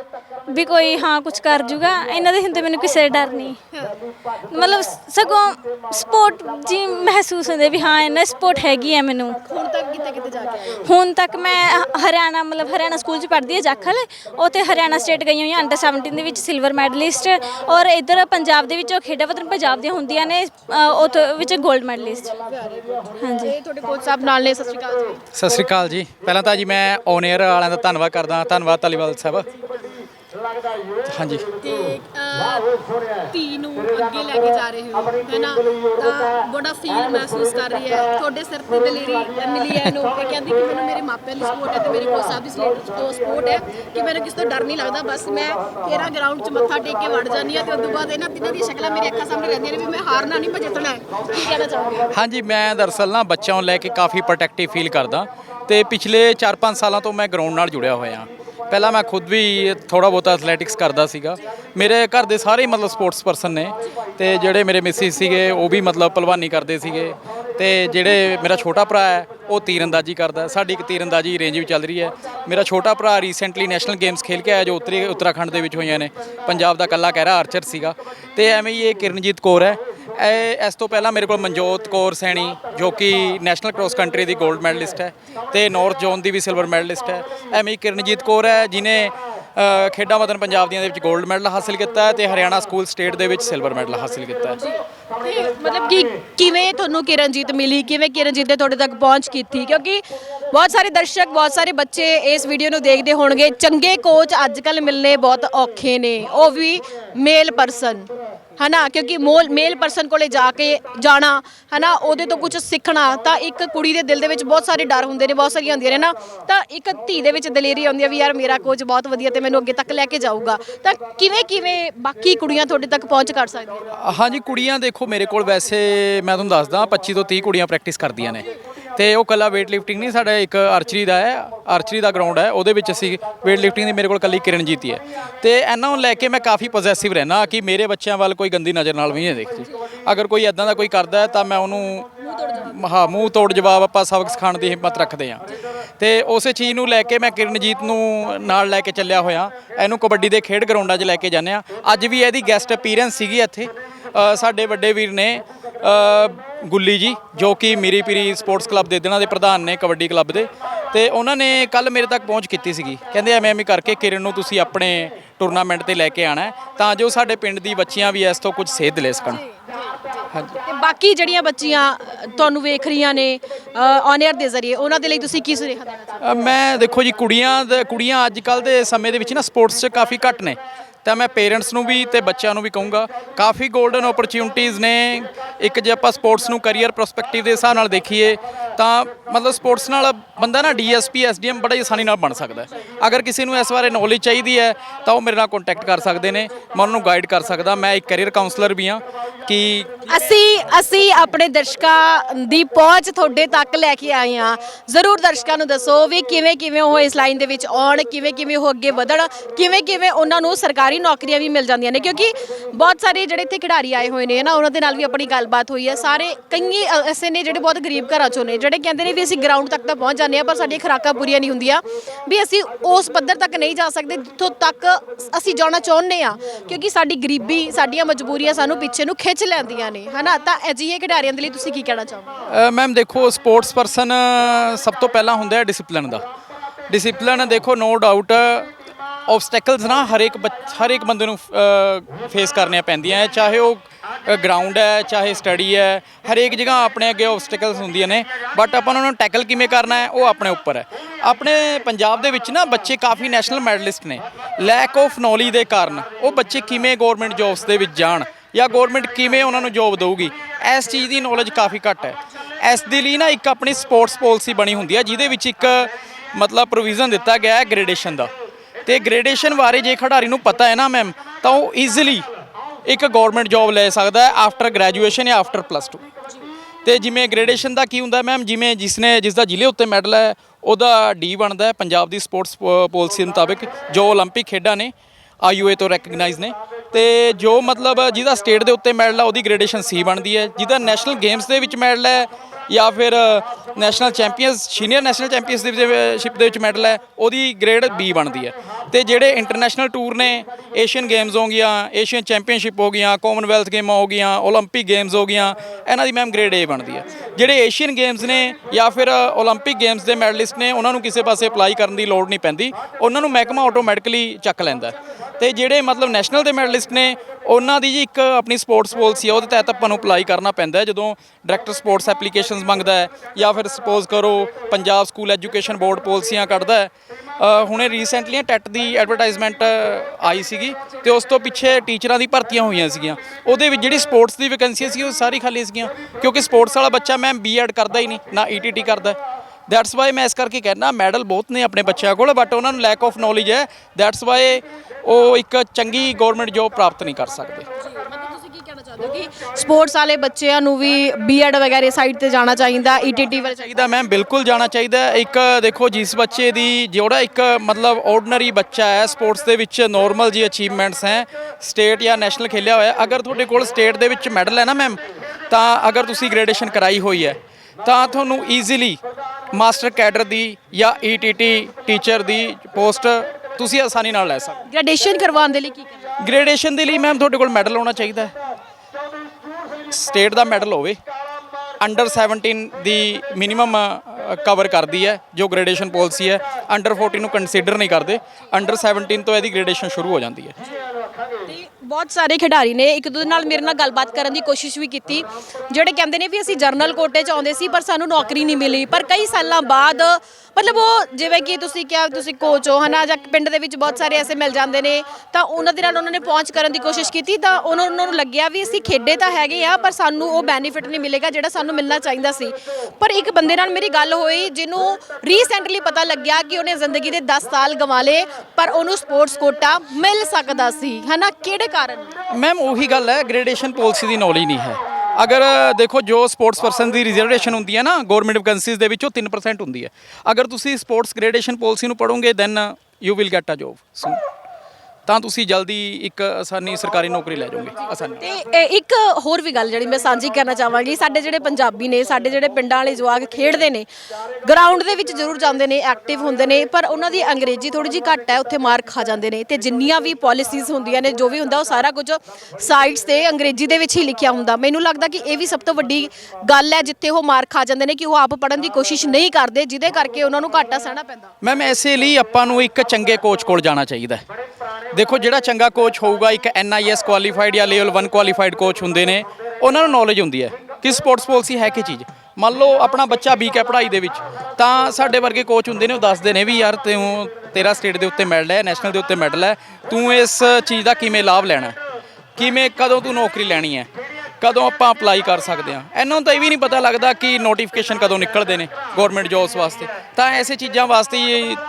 ਵੀ ਕੋਈ ਹਾਂ ਕੁਝ ਕਰ ਜੂਗਾ ਇਹਨਾਂ ਦੇ ਹੁੰਦੇ ਮੈਨੂੰ ਕਿਸੇ ਦਾ ਡਰ ਨਹੀਂ। ਮਤਲਬ ਸਗੋਂ ਸਪੋਰਟ ਜੀ ਮਹਿਸੂਸ ਹੁੰਦੇ ਵੀ ਹਾਂ ਇਹਨਾਂ ਸਪੋਰਟ ਹੈਗੀ ਹੈ ਮੈਨੂੰ। ਹੁਣ ਤੱਕ ਕਿਤੇ ਕਿਤੇ ਜਾ ਕੇ ਆਏ ਹੁਣ ਤੱਕ ਮੈਂ ਹਰਿਆਣਾ ਮਤਲਬ ਹਰਿਆਣਾ ਸਕੂਲ ਚ ਪੜ੍ਹਦੀ ਹਾਂ ਜਾਖਲ ਉੱਥੇ ਹਰਿਆਣਾ ਸਟੇਟ ਗਈ ਹੋਈ ਹਾਂ ਅੰਡਰ 17 ਦੇ ਵਿੱਚ ਸਿਲਵਰ ਮੈਡਲਿਸਟ ਔਰ ਇਧਰ ਪੰਜਾਬ ਦੇ ਵਿੱਚ ਉਹ ਖੇਡਾਂ ਵਤਨ ਪੰਜਾਬ ਦੀਆਂ ਹੁੰਦੀਆਂ ਨੇ ਉਹਦੇ ਵਿੱਚ 골ਡ ਮੈਡਲਿਸਟ ਹਾਂਜੀ। ਇਹ ਤੁਹਾਡੇ ਕੋਚ ਸਾਹਿਬ ਨਾਲ ਨੇ ਸਤਿ ਸ਼੍ਰੀ ਅਕਾਲ ਜੀ। ਸਤਿ ਸ੍ਰੀ ਅਕਾਲ ਜੀ। ਪਹਿਲਾਂ ਤਾਂ ਜੀ ਮੈਂ ਔਨ 에ਅਰ ਵਾਲਿਆਂ ਦਾ ਧੰਨਵਾਦ ਕਰਦਾ ਧੰਨਵਾਦ ਧਾਲੀਵਾਲ ਸਾਹਿਬ। ਹਾਂਜੀ। ਤੇ ਅਹ, ਧੀ ਨੂੰ ਅੱਗੇ ਲੈ ਕੇ ਜਾ ਰਹੇ ਹੋ ਹੈਨਾ ਤਾਂ ਬੜਾ ਫੀਲ ਮਹਿਸੂਸ ਕਰ ਰਹੀ ਹੈ। ਤੁਹਾਡੇ ਸਿਰ ਤੇ ਦਲੇਰੀ ਮਿਲੀ ਹੈ ਇਹਨੂੰ ਇਹ ਕਹਿੰਦੀ ਕਿ ਮੈਨੂੰ ਮੇਰੇ ਮਾਪਿਆਂ ਦੀ ਸਪੋਰਟ ਹੈ ਤੇ ਮੇਰੇ ਕੋਚ ਸਾਹਿਬ ਦੀ ਸਪੋਰਟ ਹੈ ਕਿ ਮੈਨੂੰ ਕਿਸੇ ਤੋਂ ਡਰ ਨਹੀਂ ਲੱਗਦਾ। ਬਸ ਮੈਂ ਤੇਰਾ ਗਰਾਊਂਡ 'ਚ ਮੱਥਾ ਟੇਕ ਕੇ ਵੜ ਜਾਂਦੀ ਆ ਤੇ ਉਸ ਤੋਂ ਬਾਅਦ ਇਹਨਾਂ ਤਿੰਨਾਂ ਦੀ ਸ਼ਕਲਾਂ ਮੇਰੀ ਅੱਖਾਂ ਸਾਹਮਣੇ ਰਹਿੰਦੀਆਂ ਨੇ ਵੀ ਮੈਂ ਹਾਰਨਾ ਨਹੀਂ ਮੈਂ ਜਿੱਤਣਾ ਹੈ। ਕੀ ਕਹਿਣਾ ਚਾਹੋਗੇ? ਹਾਂਜੀ ਮੈਂ ਦਰਅਸਲ ਨਾ ਬੱਚਿਆਂ ਨੂੰ ਲੈ ਕੇ ਕਾਫੀ ਪ੍ਰੋਟੈਕਟਿਵ ਫੀਲ ਕਰਦਾ। ਤੇ ਪਿਛਲੇ 4-5 ਸਾਲਾਂ ਤੋਂ ਮੈਂ ਗਰਾਊਂਡ ਨਾਲ ਜੁੜਿਆ ਹੋਇਆ। ਪਹਿਲਾਂ ਮੈਂ ਖੁਦ ਵੀ ਥੋੜਾ ਬਹੁਤਾ ਐਥਲੈਟਿਕਸ ਕਰਦਾ ਸੀਗਾ। ਮੇਰੇ ਘਰ ਦੇ ਸਾਰੇ ਮਤਲਬ ਸਪੋਰਟਸ ਪਰਸਨ ਨੇ ਤੇ ਜਿਹੜੇ ਮੇਰੇ ਮਿਸਿਸ ਸੀਗੇ, ਉਹ ਵੀ ਮਤਲਬ ਪਹਿਲਵਾਨੀ ਕਰਦੇ ਸੀਗੇ। ਤੇ ਜਿਹੜੇ ਮੇਰਾ ਛੋਟਾ ਭਰਾ ਹੈ, ਉਹ ਤੀਰੰਦਾਜ਼ੀ ਕਰਦਾ ਸਾਡੀ ਇੱਕ ਤੀਰੰਦਾਜ਼ੀ ਰੇਂਜ ਵੀ ਚੱਲ ਰਹੀ ਹੈ। ਮੇਰਾ ਛੋਟਾ ਭਰਾ ਰੀਸੈਂਟਲੀ ਨੈਸ਼ਨਲ ਗੇਮਸ ਖੇਲ ਕੇ ਆਇਆ, ਜੋ ਉੱਤਰੀ ਉੱਤਰਾਖੰਡ ਦੇ ਵਿੱਚ ਹੋਈਆਂ ਨੇ। ਪੰਜਾਬ ਦਾ ਕੱਲਾ ਕਹਿਰਾ ਆਰਚਰ ਸੀਗਾ। ਤੇ ਐਵੇਂ ਹੀ ਇਹ ਕਿਰਨਜੀਤ ਕੌਰ ਹੈ। ਇਹ ਇਸ ਤੋਂ ਪਹਿਲਾਂ ਮੇਰੇ ਕੋਲ ਮਨਜੋਤ ਕੌਰ ਸੈਣੀ, ਜੋ ਕਿ ਨੈਸ਼ਨਲ ਕ੍ਰੋਸ ਕੰਟਰੀ ਦੀ 골ਡ ਮੈਡਲਿਸਟ ਹੈ। ਤੇ ਨਾਰਥ ਜ਼ੋਨ ਦੀ ਵੀ ਸਿਲਵਰ ਮੈਡਲਿਸਟ ਹੈ। ਐਵੇਂ ਹੀ ਕਿਰਨਜੀਤ ਕੌਰ ਹੈ ਜਿਨੇ ਖੇਡਾਂ ਵਤਨ ਪੰਜਾਬ ਦੀਆਂ ਦੇ ਵਿੱਚ 골ਡ ਮੈਡਲ ਹਾਸਿਲ ਕੀਤਾ ਹੈ ਤੇ ਹਰਿਆਣਾ ਸਕੂਲ ਸਟੇਟ ਦੇ ਵਿੱਚ ਸਿਲਵਰ ਮੈਡਲ ਹਾਸਿਲ ਕੀਤਾ ਹੈ। ਤੇ ਮਤਲਬ ਕਿ ਕਿਵੇਂ ਤੁਹਾਨੂੰ ਕਿਰਨਜੀਤ ਮਿਲੀ? ਕਿਵੇਂ ਕਿਰਨਜੀਤ ਨੇ ਤੁਹਾਡੇ ਤੱਕ ਪਹੁੰਚ ਕੀਤੀ? ਕਿਉਂਕਿ ਬਹੁਤ ਸਾਰੇ ਦਰਸ਼ਕ, ਬਹੁਤ ਸਾਰੇ ਬੱਚੇ ਇਸ ਵੀਡੀਓ ਨੂੰ ਦੇਖਦੇ ਹੋਣਗੇ। ਚੰਗੇ ਕੋਚ ਅੱਜ ਕੱਲ ਮਿਲਨੇ ਬਹੁਤ ਔਖੇ ਨੇ। ਉਹ ਵੀ ਮੇਲ ਪਰਸਨ ਹਨਾ ਕਿਉਂਕਿ ਮੋਲ ਮੇਲ ਪਰਸਨ ਕੋਲੇ ਜਾ ਕੇ ਜਾਣਾ ਹਨਾ ਉਹਦੇ ਤੋਂ ਕੁਝ ਸਿੱਖਣਾ, ਤਾਂ ਇੱਕ ਕੁੜੀ ਦੇ ਦਿਲ ਦੇ ਵਿੱਚ ਬਹੁਤ ਸਾਰੇ ਡਰ ਹੁੰਦੇ ਨੇ, ਬਹੁਤ ਸਾਰੀਆਂ ਹੁੰਦੀਆਂ ਨੇ ਨਾ? ਤਾਂ ਇੱਕ ਧੀ ਦੇ ਵਿੱਚ ਦਲੇਰੀ ਆਉਂਦੀ ਹੈ ਵੀ ਯਾਰ ਮੇਰਾ ਕੋਚ ਬਹੁਤ ਵਧੀਆ ਤੇ ਮੈਨੂੰ ਅੱਗੇ ਤੱਕ ਲੈ ਕੇ ਜਾਊਗਾ। ਤਾਂ ਕਿਵੇਂ ਕਿਵੇਂ ਬਾਕੀ ਕੁੜੀਆਂ ਤੁਹਾਡੇ ਤੱਕ ਪਹੁੰਚ ਕਰ ਸਕਦੀਆਂ ਹਾਂਜੀ, ਕੁੜੀਆਂ ਦੇਖੋ ਮੇਰੇ ਕੋਲ ਵੈਸੇ ਮੈਂ ਤੁਹਾਨੂੰ ਦੱਸਦਾ 25 ਤੋਂ 30 ਕੁੜੀਆਂ ਪ੍ਰੈਕਟਿਸ ਕਰਦੀਆਂ ਨੇ। ਤੇ ਉਹ ਕੱਲਾ weight lifting ਨਹੀਂ, ਸਾਡਾ ਇੱਕ ਆਰਚਰੀ ਦਾ ਹੈ ਆਰਚਰੀ ਦਾ ਗਰਾਊਂਡ ਹੈ, ਉਹਦੇ ਵਿੱਚ ਅਸੀਂ weight lifting ਦੀ ਮੇਰੇ ਕੋਲ ਕੱਲੀ ਕਿਰਨਜੀਤ ਹੀ ਹੈ। ਤੇ ਇਹਨਾਂ ਨੂੰ ਲੈ ਕੇ ਮੈਂ ਕਾਫੀ ਪੋਜੈਸਿਵ ਰਹਿਣਾ ਕਿ ਮੇਰੇ ਬੱਚਿਆਂ ਵੱਲ ਕੋਈ ਗੰਦੀ ਨਜ਼ਰ ਨਾਲ ਵੀ ਨਹੀਂ ਦੇਖਦੀ। ਅਗਰ ਕੋਈ ਐਦਾਂ ਦਾ ਕੋਈ ਕਰਦਾ ਹੈ ਤਾਂ ਮੈਂ ਉਹਨੂੰ ਹਾਂ, ਮੂੰਹ ਤੋੜ ਜਵਾਬ ਆਪਾਂ ਸਬਕ ਸਿਖਾਉਣ ਦੀ ਹਿੰਮਤ ਰੱਖਦੇ ਹਾਂ। ਤੇ ਉਸੇ ਚੀਜ਼ ਨੂੰ ਲੈ ਕੇ ਮੈਂ ਕਿਰਨਜੀਤ ਨੂੰ ਨਾਲ ਲੈ ਕੇ ਚੱਲਿਆ ਹੋਇਆ। ਇਹਨੂੰ ਕਬੱਡੀ ਦੇ ਖੇਡ ਗਰਾਊਂਡਾਂ 'ਚ ਲੈ ਕੇ ਜਾਂਦੇ ਆ ਅੱਜ ਵੀ ਇਹਦੀ ਗੈਸਟ ਅਪੀਅਰੈਂਸ ਸੀਗੀ ਇੱਥੇ। ਸਾਡੇ ਵੱਡੇ ਵੀਰ ਨੇ ਗੁੱਲੀ ਜੀ ਜੋ ਕਿ ਮੀਰੀ ਪੀਰੀ ਸਪੋਰਟਸ ਕਲੱਬ ਦੇ ਦਿਨਾਂ ਦੇ ਪ੍ਰਧਾਨ ਨੇ ਕਬੱਡੀ ਕਲੱਬ ਦੇ। ਤੇ ਉਹਨਾਂ ਨੇ ਕੱਲ ਮੇਰੇ ਤੱਕ ਪਹੁੰਚ ਕੀਤੀ ਸੀਗੀ। ਕਹਿੰਦੇ ਐਵੇਂ ਐਵੇਂ ਕਰਕੇ ਕਿਰਨ ਨੂੰ ਤੁਸੀਂ ਆਪਣੇ ਟੂਰਨਾਮੈਂਟ ਤੇ ਲੈ ਕੇ ਆਣਾ ਤਾਂ ਜੋ ਸਾਡੇ ਪਿੰਡ ਦੀ ਬੱਚੀਆਂ ਵੀ ਇਸ ਤੋਂ ਕੁਝ ਸੇਧ ਲੈ ਸਕਣ। ਹਾਂਜੀ। ਤੇ ਬਾਕੀ ਜਿਹੜੀਆਂ ਬੱਚੀਆਂ ਤੁਹਾਨੂੰ ਵੇਖ ਰਹੀਆਂ ਨੇ ਔਨ 에ਅਰ ਦੇ ਜ਼ਰੀਏ ਉਹਨਾਂ ਦੇ ਲਈ ਤੁਸੀਂ ਕੀ ਸੁਨੇਹਾ ਦੇਣਾ ਮੈਂ ਦੇਖੋ ਜੀ ਕੁੜੀਆਂ ਕੁੜੀਆਂ ਅੱਜ ਕੱਲ ਦੇ ਸਮੇਂ ਦੇ ਵਿੱਚ ਨਾ ਸਪੋਰਟਸ 'ਚ ਕਾਫੀ ਘੱਟ ਨੇ। ਤਾਂ ਮੈਂ ਪੇਰੈਂਟਸ ਨੂੰ ਵੀ ਤੇ ਬੱਚਿਆਂ ਨੂੰ ਵੀ ਕਹੂੰਗਾ, ਕਾਫੀ ਗੋਲਡਨ ਓਪਰਚ्युनिटीज ਨੇ। ਇੱਕ ਜੇ ਆਪਾਂ ਸਪੋਰਟਸ ਨੂੰ ਕੈਰੀਅਰ ਪ੍ਰੋਸਪੈਕਟਿਵ ਦੇ ਹਿਸਾਬ ਨਾਲ ਦੇਖੀਏ, ਤਾਂ ਮਤਲਬ ਸਪੋਰਟਸ ਨਾਲ ਬੰਦਾ ਨਾ ਡੀਐਸਪੀ ਐਸਡੀਐਮ ਬੜਾ ਆਸਾਨੀ ਨਾਲ ਬਣ ਸਕਦਾ ਅਗਰ ਕਿਸੇ ਨੂੰ ਇਸ ਬਾਰੇ ਨੌਲੇਜ ਚਾਹੀਦੀ ਹੈ, ਤਾਂ ਉਹ ਮੇਰੇ ਨਾਲ ਕੰਟੈਕਟ ਕਰ ਸਕਦੇ ਨੇ, ਮੈਂ ਉਹਨਾਂ ਨੂੰ ਗਾਈਡ ਕਰ ਸਕਦਾ। ਮੈਂ ਇੱਕ ਕੈਰੀਅਰ ਕਾਉਂਸਲਰ ਵੀ ਹਾਂ ਕਿ ਅਸੀਂ ਅਸੀਂ ਆਪਣੇ ਦਰਸ਼ਕਾਂ ਦੀ ਪਹੁੰਚ ਤੁਹਾਡੇ ਤੱਕ ਲੈ ਕੇ ਆਏ ਹਾਂ। ਜ਼ਰੂਰ ਦਰਸ਼ਕਾਂ ਨੂੰ ਦੱਸੋ ਵੀ ਕਿਵੇਂ ਕਿਵੇਂ ਉਹ ਇਸ ਲਾਈਨ ਦੇ ਵਿੱਚ ਆਉਣ ਕਿਵੇਂ ਕਿਵੇਂ ਉਹ ਅੱਗੇ ਵਧਣ ਕਿਵੇਂ ਕਿਵੇਂ ਉਹਨਾਂ ਨੂੰ ਸਰਕਾਰੀ ਨੌਕਰੀਆਂ ਵੀ ਮਿਲ ਜਾਂਦੀਆਂ ਨੇ, ਕਿਉਂਕਿ ਬਹੁਤ ਸਾਰੇ ਜਿਹੜੇ ਇੱਥੇ ਖਿਡਾਰੀ ਆਏ ਹੋਏ ਨੇ ਨਾ, ਉਹਨਾਂ ਦੇ ਨਾਲ ਵੀ ਆਪਣੀ ਗੱਲਬਾਤ ਹੋਈ ਹੈ। ਸਾਰੇ ਕਈ ਐਸੇ ਨੇ ਜਿਹੜੇ ਬਹੁਤ ਗਰੀਬ ਘਰਾਂ ਚੋਂ ਨੇ, ਜਿਹੜੇ ਕਹਿੰਦੇ ਨੇ ਵੀ ਅਸੀਂ ਗਰਾਊਂਡ ਤੱਕ ਤਾਂ ਪਹੁੰਚ ਜਾਂਦੇ ਆ ਪਰ ਸਾਡੀਆਂ ਖੁਰਾਕਾਂ ਪੂਰੀਆਂ ਨਹੀਂ ਹੁੰਦੀਆਂ, ਵੀ ਅਸੀਂ ਉਸ ਪੱਧਰ ਤੱਕ ਨਹੀਂ ਜਾ ਸਕਦੇ ਜਿੱਥੋਂ ਤੱਕ ਅਸੀਂ ਜਾਣਾ ਚਾਹੁੰਦੇ ਆ ਕਿਉਂਕਿ ਸਾਡੀ ਗਰੀਬੀ, ਸਾਡੀਆਂ ਮਜਬੂਰੀਆਂ ਸਾਨੂੰ ਪਿੱਛੇ ਨੂੰ ਖਿੱਚ ਲੈਂਦੀਆਂ ਨੇ ਹਨਾ ਤਾਂ ਅਜਿਹੇ ਖਿਡਾਰੀਆਂ ਦੇ ਲਈ ਤੁਸੀਂ ਕੀ ਕਹਿਣਾ ਚਾਹੋਗੇ? ਮੈਮ, ਦੇਖੋ, ਸਪੋਰਟਸ ਪਰਸਨ ਸਭ ਤੋਂ ਪਹਿਲਾਂ ਹੁੰਦਾ ਹੈ ਡਿਸਪਲਿਨ ਦਾ। ਡਿਸਪਲਿਨ ਦੇਖੋ ਨੋ ਡਾਊਟ ਆਬਸਟੈਕਲਸ ਨਾ ਹਰੇਕ ਇੱਕ ਬੱਚ- ਬੰਦੇ ਨੂੰ ਫੇਸ ਕਰਨੀਆਂ ਪੈਂਦੀਆਂ ਹੈ ਚਾਹੇ ਉਹ ਗਰਾਊਂਡ ਹੈ ਚਾਹੇ ਸਟੱਡੀ ਹੈ ਹਰੇਕ ਜਗ੍ਹਾ ਆਪਣੇ ਅੱਗੇ ਆਬਸਟੈਕਲਸ ਹੁੰਦੀਆਂ ਨੇ ਬਟ ਆਪਾਂ ਉਹਨਾਂ ਨੂੰ ਟੈਕਲ ਕਿਵੇਂ ਕਰਨਾ ਹੈ ਉਹ ਆਪਣੇ ਉੱਪਰ ਹੈ ਆਪਣੇ ਪੰਜਾਬ ਦੇ ਵਿੱਚ ਨਾ ਬੱਚੇ ਕਾਫੀ ਨੈਸ਼ਨਲ ਮੈਡਲਿਸਟ ਨੇ। ਲੈਕ ਆਫ ਨੌਲੇਜ ਦੇ ਕਾਰਨ ਉਹ ਬੱਚੇ ਕਿਵੇਂ ਗਵਰਨਮੈਂਟ ਜੌਬਸ ਦੇ ਵਿੱਚ ਜਾਣ ਜਾਂ ਗਵਰਨਮੈਂਟ ਕਿਵੇਂ ਉਹਨਾਂ ਨੂੰ ਜੌਬ ਦੇਊਗੀ, ਇਸ ਚੀਜ਼ ਦੀ ਨੌਲੇਜ ਕਾਫੀ ਘੱਟ ਹੈ ਇਸ ਦੇ ਲਈ ਨਾ ਇੱਕ ਆਪਣੀ ਸਪੋਰਟਸ ਪਾਲਿਸੀ ਬਣੀ ਹੁੰਦੀ ਹੈ ਜਿਹਦੇ ਵਿੱਚ ਇੱਕ ਮਤਲਬ ਪ੍ਰੋਵੀਜ਼ਨ ਦਿੱਤਾ ਗਿਆ ਹੈ ਗ੍ਰੇਡੇਸ਼ਨ ਦਾ। ਤੇ ਗ੍ਰੇਡੇਸ਼ਨ ਬਾਰੇ ਜੇ ਖਿਡਾਰੀ ਨੂੰ ਪਤਾ ਹੈ ਨਾ ਮੈਮ ਤਾਂ ਉਹ ਈਜ਼ੀਲੀ ਇੱਕ ਗਵਰਨਮੈਂਟ ਜੌਬ ਲੈ ਸਕਦਾ ਹੈ ਆਫਟਰ ਗ੍ਰੈਜੂਏਸ਼ਨ ਜਾਂ ਆਫਟਰ ਪਲੱਸ 2 ਤੇ ਜਿਵੇਂ ਗ੍ਰੇਡੇਸ਼ਨ ਦਾ ਕੀ ਹੁੰਦਾ ਮੈਮ ਜਿਵੇਂ ਜਿਸਨੇ ਜਿਸ ਦਾ ਜ਼ਿਲ੍ਹੇ ਉੱਤੇ ਮੈਡਲ ਹੈ ਉਹਦਾ ਡੀ ਬਣਦਾ ਹੈ ਪੰਜਾਬ ਦੀ ਸਪੋਰਟਸ ਪਾਲਿਸੀ ਮੁਤਾਬਿਕ ਜੋ 올림픽 ਖੇਡਾਂ ਨੇ ਆਈਯੂਏ ਤੋਂ ਰੈਕਗਨਾਈਜ਼ ਨੇ ਤੇ ਜੋ ਮਤਲਬ ਜਿਹਦਾ ਸਟੇਟ ਦੇ ਉੱਤੇ ਮੈਡਲ ਹੈ ਉਹਦੀ ਗ੍ਰੇਡੇਸ਼ਨ ਸੀ ਬਣਦੀ ਹੈ ਜਿਹਦਾ ਨੈਸ਼ਨਲ ਗੇਮਸ ਦੇ ਵਿੱਚ ਮੈਡਲ ਹੈ ਜਾਂ ਫਿਰ national champions senior national championship ਦੇ ਵਿੱਚ ਮੈਡਲ ਹੈ ਉਹਦੀ ਗ੍ਰੇਡ ਬੀ ਬਣਦੀ ਹੈ ਤੇ ਜਿਹੜੇ ਇੰਟਰਨੈਸ਼ਨਲ ਟੂਰ ਨੇ ਏਸ਼ੀਅਨ ਗੇਮਸ ਹੋ ਗਈਆਂ ਏਸ਼ੀਅਨ ਚੈਂਪੀਅਨਸ਼ਿਪ ਹੋ ਗਈਆਂ ਕਾਮਨਵੈਲਥ ਗੇਮਾਂ ਹੋ ਗਈਆਂ 올림픽 ਗੇਮਸ ਹੋ ਗਈਆਂ ਇਹਨਾਂ ਦੀ ਮੈਮ ਗ੍ਰੇਡ ਏ ਬਣਦੀ ਹੈ ਜਿਹੜੇ ਏਸ਼ੀਅਨ ਗੇਮਸ ਨੇ ਜਾਂ ਫਿਰ 올림픽 ਗੇਮਸ ਦੇ ਮੈਡਲਿਸਟ ਨੇ ਉਹਨਾਂ ਨੂੰ ਕਿਸੇ ਪਾਸੇ ਅਪਲਾਈ ਕਰਨ ਦੀ ਲੋੜ ਨਹੀਂ ਪੈਂਦੀ ਉਹਨਾਂ ਨੂੰ ਮਹਿਕਮਾ ਆਟੋਮੈਟਿਕਲੀ ਚੱਕ ਲੈਂਦਾ ਹੈ। ਤੇ ਜਿਹੜੇ ਮਤਲਬ ਨੈਸ਼ਨਲ ਦੇ ਮੈਡਲਿਸਟ ਨੇ ਉਹਨਾਂ ਦੀ ਜੀ ਇੱਕ ਆਪਣੀ ਸਪੋਰਟਸ ਪਾਲਿਸੀ ਆ, ਉਹਦੇ ਤਹਿਤ ਆਪਾਂ ਨੂੰ ਅਪਲਾਈ ਕਰਨਾ ਪੈਂਦਾ ਹੈ। ਜਦੋਂ ਡਾਇਰੈਕਟਰ ਸਪੋਰਟਸ ਐਪਲੀਕੇਸ਼ਨਸ ਮੰਗਦਾ ਹੈ ਜਾਂ ਫਿਰ ਸਪੋਜ਼ ਕਰੋ ਪੰਜਾਬ ਸਕੂਲ ਐਜੂਕੇਸ਼ਨ ਬੋਰਡ ਪਾਲਿਸੀਆਂ ਕੱਢਦਾ ਹੈ ਹੁਣੇ ਰੀਸੈਂਟਲੀ ਟੈਟ ਦੀ ਐਡਵਰਟਾਈਜ਼ਮੈਂਟ ਆਈ ਸੀਗੀ ਤੇ ਉਸ ਤੋਂ ਪਿੱਛੇ ਟੀਚਰਾਂ ਦੀ ਭਰਤੀਆਂ ਹੋਈਆਂ ਸੀਗੀਆਂ। ਉਹਦੇ ਵਿੱਚ ਜਿਹੜੀ ਸਪੋਰਟਸ ਦੀ ਵੈਕੈਂਸੀ ਸੀ ਉਹ ਸਾਰੀ ਖਾਲੀ ਸੀਗੀਆਂ, ਕਿਉਂਕਿ ਸਪੋਰਟਸ ਵਾਲਾ ਬੱਚਾ ਮੈਮ ਬੀਐਡ ਕਰਦਾ ਹੀ ਨਹੀਂ, ਨਾ ਈਟੀਟੀ ਕਰਦਾ। ਦੈਟਸ ਵਾਈ ਮੈਂ ਇਸ ਕਰਕੇ ਕਹਿਣਾ ਮੈਡਲ ਬਹੁਤ ਨੇ ਆਪਣੇ ਬੱਚਿਆਂ ਕੋਲ ਬਟ ਉਹਨਾਂ ਨੂੰ ਲੈਕ ਆਫ ਨੌਲੇਜ ਹੈ ਦੈਟਸ ਵਾਈ ਉਹ ਇੱਕ ਚੰਗੀ ਗਵਰਨਮੈਂਟ ਜੋਬ ਪ੍ਰਾਪਤ ਨਹੀਂ ਕਰ ਸਕਦੇ ਕੀ ਕਹਿਣਾ ਚਾਹੁੰਦੇ ਹੋ ਕਿ ਸਪੋਰਟਸ ਵਾਲੇ ਬੱਚਿਆਂ ਨੂੰ ਵੀ ਬੀਐਡ ਵਗੈਰੇ ਸਾਈਡ ਤੇ ਜਾਣਾ ਚਾਹੀਦਾ ਈਟੀਟੀ ਵਾਲੇ ਚਾਹੀਦਾ ਮੈਮ ਬਿਲਕੁਲ ਜਾਣਾ ਚਾਹੀਦਾ। ਇੱਕ ਦੇਖੋ ਜਿਸ ਬੱਚੇ ਦੀ ਜਿਹੜਾ ਇੱਕ ਮਤਲਬ ਆਰਡੀਨਰੀ ਬੱਚਾ ਹੈ ਸਪੋਰਟਸ ਦੇ ਵਿੱਚ ਨਾਰਮਲ ਜੀ ਅਚੀਵਮੈਂਟਸ ਹੈ ਸਟੇਟ ਜਾਂ ਨੈਸ਼ਨਲ ਖੇਲਿਆ ਹੋਇਆ ਅਗਰ ਤੁਹਾਡੇ ਕੋਲ ਸਟੇਟ ਦੇ ਵਿੱਚ ਮੈਡਲ ਹੈ ਨਾ ਮੈਮ ਤਾਂ ਅਗਰ ਤੁਸੀਂ ਗ੍ਰੈਜੂਏਸ਼ਨ ਕਰਾਈ ਹੋਈ ਹੈ ਤਾਂ ਤੁਹਾਨੂੰ ਈਜ਼ੀਲੀ ਮਾਸਟਰ ਕੈਡਰ ਦੀ ਜਾਂ ਈਟੀਟੀ ਟੀਚਰ ਦੀ ਪੋਸਟ ਤੁਸੀਂ ਆਸਾਨੀ ਨਾਲ ਲੈ ਸਕਦੇ ਗ੍ਰੈਜੂਏਸ਼ਨ ਕਰਵਾਉਣ ਦੇ ਲਈ ਕੀ ਕਰਨਾ? ਗ੍ਰੈਜੂਏਸ਼ਨ ਦੇ ਲਈ ਮੈਮ ਤੁਹਾਡੇ ਕੋਲ ਮੈਡਲ ਹੋਣਾ ਚਾਹੀਦਾ ਸਟੇਟ ਦਾ ਮੈਡਲ ਹੋਵੇ। ਅੰਡਰ 17 ਦੀ ਮਿਨੀਮਮ ਕਵਰ ਕਰਦੀ ਹੈ ਜੋ ਗ੍ਰੈਜੂਏਸ਼ਨ ਪਾਲਿਸੀ ਹੈ। ਅੰਡਰ 14 ਨੂੰ ਕੰਸੀਡਰ ਨਹੀਂ ਕਰਦੇ। ਅੰਡਰ 17 ਤੋਂ ਇਹਦੀ ਗ੍ਰੈਜੂਏਸ਼ਨ ਸ਼ੁਰੂ ਹੋ ਜਾਂਦੀ ਹੈ। ਤੇ ਬਹੁਤ ਸਾਰੇ ਖਿਡਾਰੀ ਨੇ ਇੱਕ ਦੂਜੇ ਨਾਲ ਮੇਰੇ ਨਾਲ ਗੱਲਬਾਤ ਕਰਨ ਦੀ ਕੋਸ਼ਿਸ਼ ਵੀ ਕੀਤੀ। ਜਿਹੜੇ ਕਹਿੰਦੇ ਨੇ ਵੀ ਅਸੀਂ ਜਰਨਲ ਕੋਟੇ 'ਚ ਆਉਂਦੇ ਸੀ, ਪਰ ਸਾਨੂੰ ਨੌਕਰੀ ਨਹੀਂ ਮਿਲੀ। ਪਰ ਕਈ ਸਾਲਾਂ ਬਾਅਦ, ਮਤਲਬ ਉਹ ਜਿਵੇਂ ਕਿ ਤੁਸੀਂ ਕਿਹਾ, ਤੁਸੀਂ ਕੋਚ ਹੋ, ਹਨਾ, ਜਾਂ ਪਿੰਡ ਦੇ ਵਿੱਚ ਬਹੁਤ ਸਾਰੇ ਐਸੇ ਮਿਲ ਜਾਂਦੇ ਨੇ, ਤਾਂ ਉਹਨਾਂ ਦੇ ਨਾਲ ਉਹਨਾਂ ਨੇ ਪਹੁੰਚ ਕਰਨ ਦੀ ਕੋਸ਼ਿਸ਼ ਕੀਤੀ, ਤਾਂ ਉਹਨਾਂ ਉਹਨਾਂ ਨੂੰ ਲੱਗਿਆ ਵੀ ਅਸੀਂ ਖੇਡੇ ਤਾਂ ਹੈਗੇ ਆ, ਪਰ ਸਾਨੂੰ ਉਹ ਬੈਨੀਫਿਟ ਨਹੀਂ ਮਿਲੇਗਾ ਜਿਹੜਾ ਸਾਨੂੰ ਮਿਲਣਾ ਚਾਹੀਦਾ ਸੀ। ਪਰ ਇੱਕ ਬੰਦੇ ਨਾਲ ਮੇਰੀ ਗੱਲ ਹੋਈ, ਜਿਹਨੂੰ ਰੀਸੈਂਟਲੀ ਪਤਾ ਲੱਗਿਆ ਕਿ ਉਹਨੇ ਜ਼ਿੰਦਗੀ ਦੇ 10 ਸਾਲ ਗਵਾ ਲਏ, ਪਰ ਉਹਨੂੰ ਸਪੋਰਟਸ ਕੋਟਾ ਮਿਲ ਸਕਦਾ ਸੀ। ਹਨਾ? ਕਿਹੜੇ ਕਾਰਨ ਮੈਮ ਉਹੀ ਗੱਲ ਹੈ ਗ੍ਰੇਡੇਸ਼ਨ ਪਾਲਿਸੀ ਦੀ ਨੌਲੇਜ ਨਹੀਂ ਹੈ। ਅਗਰ, ਦੇਖੋ, ਜੋ ਸਪੋਰਟਸ ਪਰਸਨ ਦੀ ਰਿਜ਼ਰਵੇਸ਼ਨ ਹੁੰਦੀ ਹੈ ਨਾ ਗਵਰਨਮੈਂਟ ਵੈਕੈਂਸੀਜ਼ ਦੇ ਵਿੱਚ 3% ਹੁੰਦੀ ਹੈ। ਅਗਰ ਤੁਸੀਂ ਸਪੋਰਟਸ ਗ੍ਰੇਡੇਸ਼ਨ ਪਾਲਿਸੀ ਨੂੰ ਪੜੋਗੇ then you will get a job soon ਤਾਂ ਤੁਸੀਂ ਜਲਦੀ ਇੱਕ ਆਸਾਨੀ ਸਰਕਾਰੀ ਨੌਕਰੀ ਲੈ ਜਾਓਗੇ। ਆਸਾਨੀ। ਤੇ ਇਹ ਇੱਕ ਹੋਰ ਵੀ ਗੱਲ ਜਿਹੜੀ ਮੈਂ ਸਾਂਝੀ ਕਰਨਾ ਚਾਹਾਂਗੀ ਸਾਡੇ ਜਿਹੜੇ ਪੰਜਾਬੀ ਨੇ ਸਾਡੇ ਜਿਹੜੇ ਪਿੰਡਾਂ ਵਾਲੇ ਜਵਾਕ ਖੇਡਦੇ ਨੇ ਗਰਾਊਂਡ ਦੇ ਵਿੱਚ ਜ਼ਰੂਰ ਜਾਂਦੇ ਨੇ ਐਕਟਿਵ ਹੁੰਦੇ ਨੇ ਪਰ ਉਹਨਾਂ ਦੀ ਅੰਗਰੇਜ਼ੀ ਥੋੜੀ ਜਿਹੀ ਘੱਟ ਹੈ ਉੱਥੇ ਮਾਰ ਖਾ ਜਾਂਦੇ ਨੇ ਤੇ ਜਿੰਨੀਆਂ ਵੀ ਪਾਲਿਸੀਜ਼ ਹੁੰਦੀਆਂ ਨੇ ਜੋ ਵੀ ਹੁੰਦਾ ਉਹ ਸਾਰਾ ਕੁਝ ਸਾਈਟਸ ਤੇ ਅੰਗਰੇਜ਼ੀ ਦੇ ਵਿੱਚ ਹੀ ਲਿਖਿਆ ਹੁੰਦਾ। ਮੈਨੂੰ ਲੱਗਦਾ ਕਿ ਇਹ ਵੀ ਸਭ ਤੋਂ ਵੱਡੀ ਗੱਲ ਹੈ ਜਿੱਥੇ ਉਹ ਮਾਰ ਖਾ ਜਾਂਦੇ ਨੇ ਕਿ ਉਹ ਆਪ ਪੜਨ ਦੀ ਕੋਸ਼ਿਸ਼ ਨਹੀਂ ਕਰਦੇ ਜਿਹਦੇ ਕਰਕੇ ਉਹਨਾਂ ਨੂੰ ਘਾਟਾ ਸਹਿਣਾ ਪੈਂਦਾ। ਮੈਮ ਐਸੇ ਲਈ ਆਪਾਂ ਨੂੰ ਇੱਕ ਚੰਗੇ ਕੋਚ ਕੋਲ ਜਾਣਾ ਚਾਹੀਦਾ ਹੈ। ਦੇਖੋ ਜਿਹੜਾ ਚੰਗਾ ਕੋਚ ਹੋਊਗਾ, ਇੱਕ ਐਨਆਈਐਸ ਕੁਆਲੀਫਾਈਡ ਜਾਂ ਲੈਵਲ 1 ਕੁਆਲੀਫਾਈਡ ਕੋਚ ਹੁੰਦੇ ਨੇ, ਉਹਨਾਂ ਨੂੰ ਨੌਲੇਜ ਹੁੰਦੀ ਹੈ ਕਿ ਸਪੋਰਟਸ ਪਾਲਿਸੀ ਹੈ ਕੀ ਚੀਜ਼। ਮੰਨ ਲਓ ਆਪਣਾ ਬੱਚਾ ਵੀਕ ਹੈ ਪੜ੍ਹਾਈ ਦੇ ਵਿੱਚ, ਤਾਂ ਸਾਡੇ ਵਰਗੇ ਕੋਚ ਹੁੰਦੇ ਨੇ, ਉਹ ਦੱਸਦੇ ਨੇ ਵੀ ਯਾਰ ਤੂੰ ਤੇਰਾ ਸਟੇਟ ਦੇ ਉੱਤੇ ਮੈਡਲ ਹੈ ਨੈਸ਼ਨਲ ਦੇ ਉੱਤੇ ਮੈਡਲ ਹੈ, ਤੂੰ ਇਸ ਚੀਜ਼ ਦਾ ਕਿਵੇਂ ਲਾਭ ਲੈਣਾ ਕਿਵੇਂ, ਕਦੋਂ ਤੂੰ ਨੌਕਰੀ ਲੈਣੀ ਹੈ? ਕਦੋਂ ਆਪਾਂ ਅਪਲਾਈ ਕਰ ਸਕਦੇ ਹਾਂ? ਇਹਨਾਂ ਨੂੰ ਤਾਂ ਇਹ ਵੀ ਨਹੀਂ ਪਤਾ ਲੱਗਦਾ ਕਿ ਨੋਟੀਫਿਕੇਸ਼ਨ ਕਦੋਂ ਨਿਕਲਦੇ ਨੇ ਗਵਰਨਮੈਂਟ ਜੌਬਸ ਵਾਸਤੇ। ਤਾਂ ਐਸੇ ਚੀਜ਼ਾਂ ਵਾਸਤੇ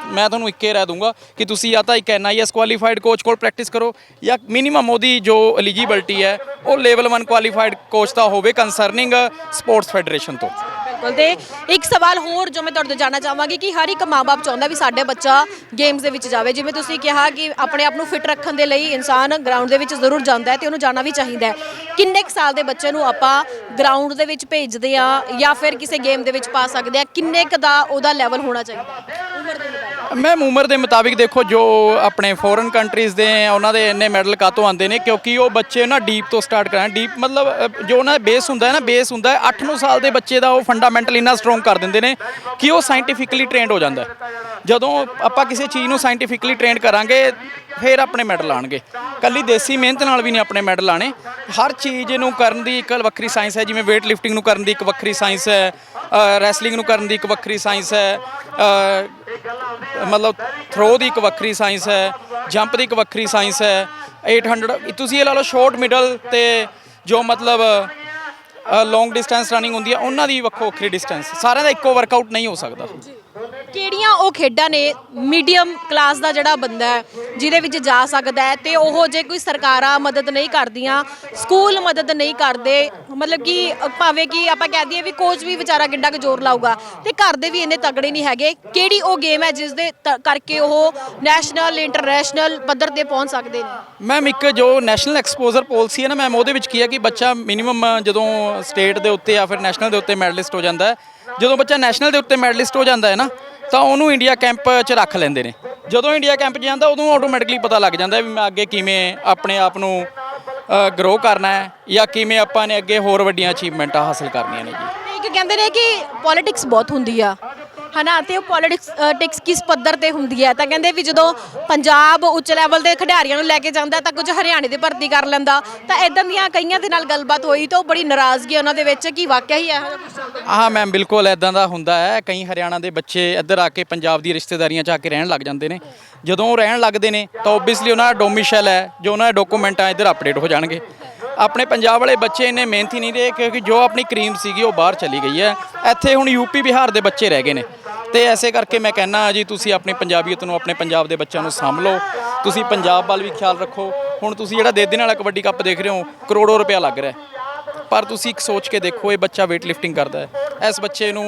ਮੈਂ ਤੁਹਾਨੂੰ ਇੱਕੇ ਰਹਿ ਦੂੰਗਾ ਕਿ ਤੁਸੀਂ ਜਾਂ ਤਾਂ ਇੱਕ ਐਨਆਈਐਸ ਕੁਆਲੀਫਾਈਡ ਕੋਚ ਕੋਲ ਪ੍ਰੈਕਟਿਸ ਕਰੋ ਜਾਂ ਮਿਨੀਮਮ ਉਹਦੀ ਜੋ ਐਲੀਜੀਬਿਲਟੀ ਹੈ, ਉਹ ਲੈਵਲ 1 ਕੁਆਲੀਫਾਈਡ ਕੋਚ ਤਾਂ ਹੋਵੇ ਕੰਸਰਨਿੰਗ ਸਪੋਰਟਸ ਫੈਡਰੇਸ਼ਨ ਤੋਂ। ਬਿਲਕੁਲ ਤੇ ਇੱਕ ਸਵਾਲ ਹੋਰ ਜੋ ਮੈਂ ਤੁਹਾਡੇ ਤੋਂ ਜਾਣਨਾ ਚਾਹਾਂਗੀ ਕਿ ਹਰ ਇੱਕ ਮਾਪੇ ਚਾਹੁੰਦਾ ਵੀ ਸਾਡੇ ਬੱਚਾ ਗੇਮਸ ਦੇ ਵਿੱਚ ਜਾਵੇ। ਜਿਵੇਂ ਤੁਸੀਂ ਕਿਹਾ ਕਿ ਆਪਣੇ ਆਪ ਨੂੰ ਫਿਟ ਰੱਖਣ ਦੇ ਲਈ ਇਨਸਾਨ ਗਰਾਊਂਡ ਦੇ ਵਿੱਚ ਜ਼ਰੂਰ ਜਾਂਦਾ ਹੈ ਤੇ ਉਹਨੂੰ ਜਾਣਾ ਵੀ ਚਾਹੀਦਾ ਹੈ। ਕਿੰਨੇ ਕੁ ਸਾਲ ਦੇ ਬੱਚੇ ਨੂੰ ਆਪਾਂ ਗਰਾਊਂਡ ਦੇ ਵਿੱਚ ਭੇਜਦੇ ਆ ਜਾਂ ਫਿਰ ਕਿਸੇ ਗੇਮ ਦੇ ਵਿੱਚ ਪਾ ਸਕਦੇ ਆ ਕਿੰਨੇ ਕੁ ਦਾ ਉਹਦਾ ਲੈਵਲ ਹੋਣਾ ਚਾਹੀਦਾ? ਹੈ ਉਮਰ ਦੇ ਮੁਤਾਬਿਕ। ਮੈਮ ਉਮਰ ਦੇ ਮੁਤਾਬਿਕ ਦੇਖੋ ਜੋ ਆਪਣੇ ਫੋਰਨ ਕੰਟਰੀਜ਼ ਦੇ ਆ, ਉਹਨਾਂ ਦੇ ਇੰਨੇ ਮੈਡਲ ਕਾਤੋਂ ਆਉਂਦੇ ਨੇ? ਕਿਉਂਕਿ ਉਹ ਬੱਚੇ ਨਾ ਡੀਪ ਤੋਂ ਸਟਾਰਟ ਕਰਾਂ ਡੀਪ ਮਤਲਬ ਜੋ ਉਹਨਾਂ ਦਾ ਬੇਸ ਹੁੰਦਾ ਹੈ ਨਾ ਬੇਸ ਹੁੰਦਾ ਹੈ। 8-9 ਸਾਲ ਦੇ ਬੱਚੇ ਦਾ ਉਹ ਫੰਡਾਮੈਂਟਲ ਇੰਨਾ ਸਟਰੋਂਗ ਕਰ ਦਿੰਦੇ ਨੇ ਕਿ ਉਹ ਸਾਇੰਟੀਫਿਕਲੀ ਟ੍ਰੇਨਡ ਹੋ ਜਾਂਦਾ ਜਦੋਂ ਆਪਾਂ ਕਿਸੇ ਚੀਜ਼ ਨੂੰ ਸਾਇੰਟੀਫਿਕਲੀ ਟ੍ਰੇਨ ਕਰਾਂਗੇ, ਫਿਰ ਆਪਣੇ ਮੈਡਲ ਆਣਗੇ। ਕੱਲੀ ਦੇਸੀ ਮਿਹਨਤ ਨਾਲ ਵੀ ਨਹੀਂ ਆਪਣੇ ਮੈਡਲ ਆਣੇ ਹਰ ਚੀਜ਼ ਨੂੰ ਕਰਨ ਦੀ ਇੱਕ ਵੱਖਰੀ ਸਾਇੰਸ ਹੈ, ਜਿਵੇਂ weight lifting ਨੂੰ ਕਰਨ ਦੀ ਇੱਕ ਵੱਖਰੀ ਸਾਇੰਸ ਹੈ ਰੈਸਲਿੰਗ ਨੂੰ ਕਰਨ ਦੀ ਇੱਕ ਵੱਖਰੀ ਸਾਇੰਸ ਹੈ ਮਤਲਬ ਥਰੋ ਦੀ ਇੱਕ ਵੱਖਰੀ ਸਾਇੰਸ ਹੈ ਜੰਪ ਦੀ ਇੱਕ ਵੱਖਰੀ ਸਾਇੰਸ ਹੈ 800 ਤੁਸੀਂ ਇਹ ਲਾ ਲਓ ਸ਼ਾਰਟ ਮਿਡਲ ਤੇ ਜੋ ਮਤਲਬ ਲੌਂਗ ਡਿਸਟੈਂਸ ਰਨਿੰਗ ਹੁੰਦੀ ਹੈ, ਉਹਨਾਂ ਦੀ ਵੱਖੋ ਵੱਖਰੀ ਡਿਸਟੈਂਸ ਸਾਰਿਆਂ ਦਾ ਇੱਕੋ ਵਰਕਆਊਟ ਨਹੀਂ ਹੋ ਸਕਦਾ। ਕਿਹੜੀਆਂ ਉਹ ਖੇਡਾਂ ਨੇ ਮੀਡੀਅਮ ਕਲਾਸ ਦਾ ਜਿਹੜਾ ਬੰਦਾ ਹੈ, ਜਿਹਦੇ ਵਿੱਚ ਜਾ ਸਕਦਾ ਹੈ ਤੇ ਉਹ ਜੇ ਕੋਈ ਸਰਕਾਰਾਂ ਮਦਦ ਨਹੀਂ ਕਰਦੀਆਂ, ਸਕੂਲ ਮਦਦ ਨਹੀਂ ਕਰਦੇ, ਮਤਲਬ ਕਿ ਭਾਵੇਂ ਕਿ ਆਪਾਂ ਕਹਿ ਦਈਏ ਵੀ ਕੋਚ ਵੀ ਵਿਚਾਰਾ ਕਿੰਨਾ ਕੁ ਜ਼ੋਰ ਲਾਊਗਾ, ਤੇ ਘਰ ਦੇ ਵੀ ਇੰਨੇ ਤਗੜੇ ਨਹੀਂ ਹੈਗੇ, ਕਿਹੜੀ ਉਹ ਗੇਮ ਹੈ ਜਿਸ ਦੇ ਤ- ਕਰਕੇ ਉਹ ਨੈਸ਼ਨਲ ਇੰਟਰਨੈਸ਼ਨਲ ਪੱਧਰ ਤੇ ਪਹੁੰਚ ਸਕਦੇ ਨੇ? ਮੈਮ ਇੱਕ ਜੋ ਨੈਸ਼ਨਲ ਐਕਸਪੋਜ਼ਰ ਪਾਲਿਸੀ ਹੈ ਨਾ ਮੈਮ ਉਹਦੇ ਵਿੱਚ ਕੀ ਹੈ ਕਿ ਬੱਚਾ ਮਿਨੀਮਮ ਜਦੋਂ ਸਟੇਟ ਦੇ ਉੱਤੇ ਜਾਂ ਫਿਰ ਨੈਸ਼ਨਲ ਦੇ ਉੱਤੇ ਮੈਡਲਿਸਟ ਹੋ ਜਾਂਦਾ ਹੈ, ਜਦੋਂ ਬੱਚਾ ਨੈਸ਼ਨਲ ਦੇ ਉੱਤੇ ਮੈਡਲਿਸਟ ਹੋ ਜਾਂਦਾ ਹੈ ਨਾ ਤਾਂ ਉਹਨੂੰ ਇੰਡੀਆ ਕੈਂਪ 'ਚ ਰੱਖ ਲੈਂਦੇ ਨੇ। ਜਦੋਂ ਇੰਡੀਆ ਕੈਂਪ 'ਚ ਜਾਂਦਾ, ਉਦੋਂ ਆਟੋਮੈਟਿਕਲੀ ਪਤਾ ਲੱਗ ਜਾਂਦਾ ਵੀ ਮੈਂ ਅੱਗੇ ਕਿਵੇਂ ਆਪਣੇ ਆਪ ਨੂੰ ਗਰੋ ਕਰਨਾ ਹੈ ਜਾਂ ਕਿਵੇਂ ਆਪਾਂ ਨੇ ਅੱਗੇ ਹੋਰ ਵੱਡੀਆਂ ਅਚੀਵਮੈਂਟਾਂ ਹਾਸਲ ਕਰਨੀਆਂ ਨੇ ਜੀ। ਇੱਕ ਕਹਿੰਦੇ ਨੇ ਕਿ ਪੋਲਿਟਿਕਸ ਬਹੁਤ ਹੁੰਦੀ ਆ। ਹਨਾ? ਤੇ ਉਹ ਪੋਲਿਟਿਕਸ ਟਿਕਸ ਕਿਸ ਪੱਧਰ ਤੇ ਹੁੰਦੀ ਹੈ? ਤਾਂ ਕਹਿੰਦੇ ਵੀ ਜਦੋਂ ਪੰਜਾਬ ਉੱਚ ਲੈਵਲ ਦੇ ਖਿਡਾਰੀਆਂ ਨੂੰ ਲੈ ਕੇ ਜਾਂਦਾ, ਤਾਂ ਕੁਝ ਹਰਿਆਣੇ ਦੇ ਭਰਤੀ ਕਰ ਲੈਂਦਾ। ਤਾਂ ਇਦਾਂ ਦੀਆਂ ਕਈਆਂ ਦੇ ਨਾਲ ਗੱਲਬਾਤ ਹੋਈ ਤਾਂ ਉਹ ਬੜੀ ਨਾਰਾਜ਼ਗੀ ਉਹਨਾਂ ਦੇ ਵਿੱਚ, ਕਿ ਵਾਕਿਆ ਹੀ ਇਹੋ ਹਾਂ ਮੈਮ ਬਿਲਕੁਲ ਐਦਾਂ ਦਾ ਹੁੰਦਾ ਹੈ। ਕਈ ਹਰਿਆਣਾ ਦੇ ਬੱਚੇ ਇੱਧਰ ਆ ਕੇ ਪੰਜਾਬ ਦੀ ਰਿਸ਼ਤੇਦਾਰੀਆਂ 'ਚ ਆ ਕੇ ਰਹਿਣ ਲੱਗ ਜਾਂਦੇ ਨੇ। ਜਦੋਂ ਉਹ ਰਹਿਣ ਲੱਗਦੇ ਨੇ, ਤਾਂ ਓਬਵੀਅਸਲੀ ਉਹਨਾਂ ਦਾ ਡੋਮਿਸ਼ਲ ਹੈ, ਜੋ ਉਹਨਾਂ ਦੇ ਡਾਕੂਮੈਂਟ ਆ, ਇੱਧਰ ਅਪਡੇਟ ਹੋ ਜਾਣਗੇ। ਆਪਣੇ ਪੰਜਾਬ ਵਾਲੇ ਬੱਚੇ ਇੰਨੇ ਮਿਹਨਤੀ ਨਹੀਂ ਰਹੇ, ਕਿਉਂਕਿ ਜੋ ਆਪਣੀ ਕਰੀਮ ਸੀਗੀ, ਉਹ ਬਾਹਰ ਚਲੀ ਗਈ ਹੈ। ਇੱਥੇ ਹੁਣ ਯੂਪੀ ਬਿਹਾਰ ਦੇ ਬੱਚੇ ਰਹਿ ਗਏ ਨੇ। ਤੇ ਐਸੇ ਕਰਕੇ ਮੈਂ ਕਹਿੰਨਾ ਜੀ, ਤੁਸੀਂ ਆਪਣੀ ਪੰਜਾਬੀਅਤ ਨੂੰ, ਆਪਣੇ ਪੰਜਾਬ ਦੇ ਬੱਚਿਆਂ ਨੂੰ ਸਾਂਭ ਲਓ ਤੁਸੀਂ ਪੰਜਾਬ ਵੱਲ ਵੀ ਖਿਆਲ ਰੱਖੋ। ਹੁਣ ਤੁਸੀਂ ਜਿਹੜਾ ਦੇ ਦੇਣ ਵਾਲਾ ਕਬੱਡੀ ਕੱਪ ਦੇਖ ਰਹੇ ਹੋ, ਕਰੋੜੋ ਰੁਪਇਆ ਲੱਗ ਰਿਹਾ ਪਰ ਤੁਸੀਂ ਇੱਕ ਸੋਚ ਕੇ ਦੇਖੋ, ਇਹ ਬੱਚਾ weight lifting ਕਰਦਾ ਹੈ। ਇਸ ਬੱਚੇ ਨੂੰ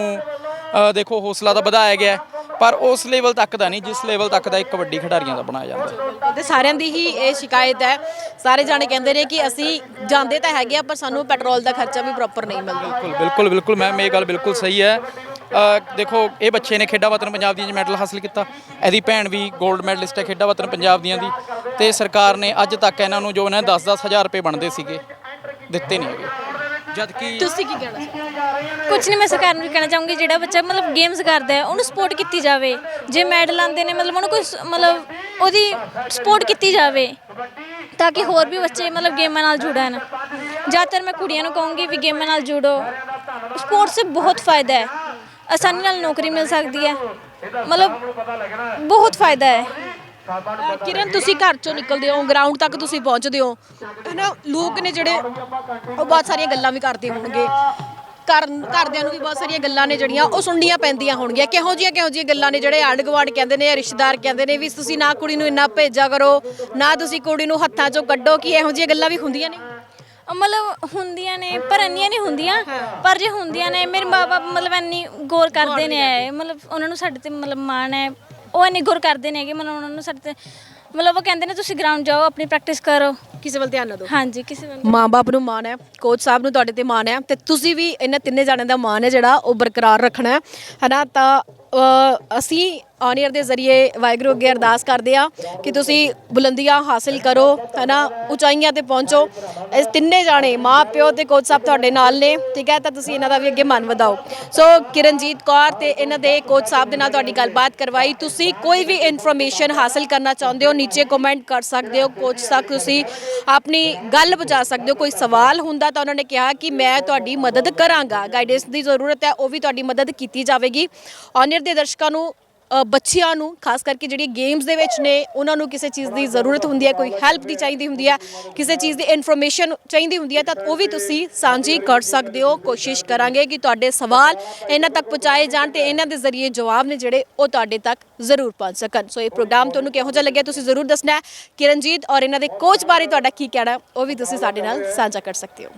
ਦੇਖੋ ਹੌਸਲਾ ਤਾਂ ਵਧਾਇਆ ਗਿਆ ਪਰ ਉਸ ਲੈਵਲ ਤੱਕ ਦਾ ਨਹੀਂ ਜਿਸ ਲੈਵਲ ਤੱਕ ਦਾ ਇੱਕ ਕਬੱਡੀ ਖਿਡਾਰੀਆਂ ਦਾ ਬਣਾਇਆ ਜਾਂਦਾ। ਤੇ ਸਾਰਿਆਂ ਦੀ ਹੀ ਇਹ ਸ਼ਿਕਾਇਤ ਹੈ। ਸਾਰੇ ਜਾਣੇ ਕਹਿੰਦੇ ਨੇ ਕਿ ਅਸੀਂ ਜਾਂਦੇ ਤਾਂ ਹੈਗੇ ਆ ਪਰ ਸਾਨੂੰ ਪੈਟਰੋਲ ਦਾ ਖਰਚਾ ਵੀ ਪ੍ਰੋਪਰ ਨਹੀਂ ਮਿਲਦਾ। ਬਿਲਕੁਲ ਬਿਲਕੁਲ ਬਿਲਕੁਲ ਮੈਮ ਇਹ ਗੱਲ ਬਿਲਕੁਲ ਸਹੀ ਹੈ। ਦੇਖੋ ਇਹ ਬੱਚੇ ਨੇ ਖੇਡਾਂ ਵਤਨ ਪੰਜਾਬ ਦੀਆਂ 'ਚ ਮੈਡਲ ਹਾਸਲ ਕੀਤਾ। ਇਹਦੀ ਭੈਣ ਵੀ 골ਡ ਮੈਡਲਿਸਟ ਹੈ ਖੇਡਾਂ ਵਤਨ ਪੰਜਾਬ ਦੀਆਂ ਦੀ। ਤੇ ਸਰਕਾਰ ਨੇ ਅੱਜ ਤੱਕ ਇਹਨਾਂ ਨੂੰ ਜੋ ਇਹਨਾਂ 10-10 ਹਜ਼ਾਰ ਰੁਪਏ ਬਣਦੇ ਸੀਗੇ ਦਿੱਤੇ ਨਹੀਂ ਹੈਗੇ। ਜਦ ਕਿ ਤੁਸੀਂ ਕੀ ਕਹਿਣਾ ਚਾਹੁੰਦੇ ਕੁਝ ਨਹੀਂ, ਮੈਂ ਸਰਕਾਰ ਨੂੰ ਵੀ ਕਹਿਣਾ ਚਾਹੂੰਗੀ, ਜਿਹੜਾ ਬੱਚਾ ਮਤਲਬ ਗੇਮਸ ਕਰਦਾ ਹੈ, ਉਹਨੂੰ ਸਪੋਰਟ ਕੀਤੀ ਜਾਵੇ। ਜੇ ਮੈਡਲ ਆਉਂਦੇ ਨੇ, ਮਤਲਬ ਉਹਨੂੰ ਕੋਈ ਸ- ਮਤਲਬ ਉਹਦੀ ਸਪੋਰਟ ਕੀਤੀ ਜਾਵੇ, ਤਾਂ ਕਿ ਹੋਰ ਵੀ ਬੱਚੇ ਮਤਲਬ ਗੇਮਾਂ ਨਾਲ ਜੁੜਨ। ਜ਼ਿਆਦਾਤਰ ਮੈਂ ਕੁੜੀਆਂ ਨੂੰ ਕਹੂੰਗੀ ਵੀ ਗੇਮਾਂ ਨਾਲ ਜੁੜੋ। ਸਪੋਰਟਸ 'ਚ ਬਹੁਤ ਫਾਇਦਾ ਹੈ। ਆਸਾਨੀ ਨਾਲ ਨੌਕਰੀ ਮਿਲ ਸਕਦੀ ਹੈ। ਮਤਲਬ ਬਹੁਤ ਫਾਇਦਾ ਹੈ। ਕਿਰਨ ਤੁਸੀਂ ਘਰ ਚੋਂ ਨਿਕਲਦੇ ਹੋ ਗਰਾਊਂਡ ਤੱਕ ਤੁਸੀਂ ਪਹੁੰਚਦੇ ਹੋ। ਹਨਾ ਲੋਕ ਨੇ ਜਿਹੜੇ ਉਹ ਬਹੁਤ ਸਾਰੀਆਂ ਗੱਲਾਂ ਵੀ ਕਰਦੇ ਹੋਣਗੇ। ਘਰ ਘਰਦਿਆਂ ਨੂੰ ਵੀ ਬਹੁਤ ਸਾਰੀਆਂ ਗੱਲਾਂ ਨੇ ਜਿਹੜੀਆਂ ਉਹ ਸੁਣਨੀਆਂ ਪੈਂਦੀਆਂ ਹੋਣਗੀਆਂ। ਕਿਹੋ ਜਿਹੀਆਂ ਕਿਹੋ ਜਿਹੀਆਂ ਗੱਲਾਂ ਨੇ ਜਿਹੜੇ ਆਂਢ ਗੁਆਂਢ ਕਹਿੰਦੇ ਨੇ ਰਿਸ਼ਤੇਦਾਰ ਕਹਿੰਦੇ ਨੇ ਵੀ ਤੁਸੀਂ ਨਾ ਕੁੜੀ ਨੂੰ ਇੰਨਾ ਭੇਜਿਆ ਕਰੋ ਨਾ ਤੁਸੀਂ ਕੁੜੀ ਨੂੰ ਹੱਥਾਂ 'ਚੋਂ ਕੱਢੋ ਕਿ ਇਹੋ ਜਿਹੀਆਂ ਗੱਲਾਂ ਵੀ ਹੁੰਦੀਆਂ ਨੇ? ਮਤਲਬ ਹੁੰਦੀਆਂ ਨੇ ਪਰ ਇੰਨੀਆਂ ਨਹੀਂ ਹੁੰਦੀਆਂ। ਪਰ ਜੇ ਹੁੰਦੀਆਂ ਨੇ ਮੇਰੇ ਮਾਪੇ ਮਤਲਬ ਇੰਨੀ ਗੌਰ ਕਰਦੇ ਨੇ ਮਤਲਬ ਉਹਨਾਂ ਨੂੰ ਸਾਡੇ ਤੇ ਮਤਲਬ ਮਾਣ ਹੈ। ਉਹ ਇੰਨੀ ਗੌਰ ਕਰਦੇ ਨੇਗੇ ਮਤਲਬ ਉਹਨਾਂ ਨੂੰ ਸਾਡੇ ਤੇ ਮਤਲਬ ਉਹ ਕਹਿੰਦੇ ਨੇ, ਤੁਸੀਂ ਗਰਾਊਂਡ ਜਾਓ, ਆਪਣੀ ਪ੍ਰੈਕਟਿਸ ਕਰੋ। ਕਿਸੇ ਵੱਲ ਧਿਆਨ ਨਾ ਦਿਓ। ਹਾਂਜੀ ਕਿਸੇ ਵੇਲੇ ਮਾਂ-ਬਾਪ ਨੂੰ ਮਾਣ ਹੈ ਕੋਚ ਸਾਹਿਬ ਨੂੰ ਤੁਹਾਡੇ ਤੇ ਮਾਣ ਹੈ ਤੇ ਤੁਸੀਂ ਵੀ ਇਹਨਾਂ ਤਿੰਨੇ ਜਾਣਿਆਂ ਦਾ ਮਾਣ ਹੈ ਜਿਹੜਾ ਉਹ ਬਰਕਰਾਰ ਰੱਖਣਾ ਹੈ ਹਨਾ? ਤਾਂ ਅ, ਅਸੀਂ ਆਨੀਅਰ ਦੇ ਜ਼ਰੀਏ ਵਾਹਿਗੁਰੂ ਅੱਗੇ ਅਰਦਾਸ ਕਰਦੇ ਆ ਕਿ ਤੁਸੀਂ ਬੁਲੰਦੀਆਂ ਹਾਸਿਲ ਕਰੋ ਹਨਾ? ਉਚਾਈਆਂ ਤੇ ਪਹੁੰਚੋ। ਇਸ ਤਿੰਨੇ ਜਾਣੇ ਮਾਂ ਪਿਓ ਤੇ ਕੋਚ ਸਾਹਿਬ ਤੁਹਾਡੇ ਨਾਲ ਨੇ ਠੀਕ ਹੈ? ਤਾਂ ਤੁਸੀਂ ਇਹਨਾਂ ਦਾ ਵੀ ਅੱਗੇ ਮਨ ਵਧਾਓ। ਸੋ ਕਿਰਨਜੀਤ ਕੌਰ ਤੇ ਇਹਨਾਂ ਦੇ ਕੋਚ ਸਾਹਿਬ ਦੇ ਨਾਲ ਤੁਹਾਡੀ ਗੱਲਬਾਤ ਕਰਵਾਈ। ਤੁਸੀਂ ਕੋਈ ਵੀ ਇਨਫੋਰਮੇਸ਼ਨ ਹਾਸਿਲ ਕਰਨਾ ਚਾਹੁੰਦੇ ਹੋ ਨੀਚੇ ਕਮੈਂਟ ਕਰ ਸਕਦੇ ਹੋ। ਕੋਚ ਤੱਕ ਤੁਸੀਂ ਆਪਣੀ ਗੱਲ ਪਹੁੰਚਾ ਸਕਦੇ ਹੋ, ਕੋਈ ਸਵਾਲ ਹੁੰਦਾ ਤਾਂ ਉਹਨਾਂ ਨੇ ਕਿਹਾ ਕਿ ਮੈਂ ਤੁਹਾਡੀ ਮਦਦ ਕਰਾਂਗਾ ਗਾਈਡੈਂਸ ਦੀ ਜ਼ਰੂਰਤ ਹੈ, ਉਹ ਵੀ ਤੁਹਾਡੀ ਮਦਦ ਕੀਤੀ ਜਾਵੇਗੀ। ਆਨਰ ਦੇ ਦਰਸ਼ਕਾਂ ਨੂੰ ਬੱਚਿਆਂ ਨੂੰ, ਖਾਸ ਕਰਕੇ ਜਿਹੜੀ ਗੇਮਸ ਦੇ ਵਿੱਚ ਨੇ, ਉਹਨਾਂ ਨੂੰ ਕਿਸੇ ਚੀਜ਼ ਦੀ ਜ਼ਰੂਰਤ ਹੁੰਦੀ ਹੈ, ਕੋਈ ਹੈਲਪ ਦੀ ਚਾਹੀਦੀ ਹੁੰਦੀ ਹੈ, ਕਿਸੇ ਚੀਜ਼ ਦੀ ਇਨਫੋਰਮੇਸ਼ਨ ਚਾਹੀਦੀ ਹੁੰਦੀ ਹੈ, ਤਾਂ ਉਹ ਵੀ ਤੁਸੀਂ ਸਾਂਝੀ ਕਰ ਸਕਦੇ ਹੋ, ਕੋਸ਼ਿਸ਼ ਕਰਾਂਗੇ ਕਿ ਤੁਹਾਡੇ ਸਵਾਲ ਇਹਨਾਂ ਤੱਕ ਪਹੁੰਚਾਏ ਜਾਣ ਤੇ ਇਹਨਾਂ ਦੇ ਜ਼ਰੀਏ ਜਵਾਬ ਨੇ ਜਿਹੜੇ ਉਹ ਤੁਹਾਡੇ ਤੱਕ ਜ਼ਰੂਰ ਪਹੁੰਚ ਸਕਣ। ਸੋ ਇਹ ਪ੍ਰੋਗਰਾਮ ਤੁਹਾਨੂੰ ਕਿਹੋ ਜਿਹਾ ਲੱਗਿਆ ਤੁਸੀਂ ਜ਼ਰੂਰ ਦੱਸਣਾ ਹੈ। ਕਿਰਨਜੀਤ ਔਰ ਇਹਨਾਂ ਦੇ ਕੋਚ ਬਾਰੇ ਤੁਹਾਡਾ ਕੀ ਕਹਿਣਾ ਉਹ ਵੀ ਤੁਸੀਂ ਸਾਡੇ ਨਾਲ ਸਾਂਝਾ ਕਰ ਸਕਦੇ ਹੋ।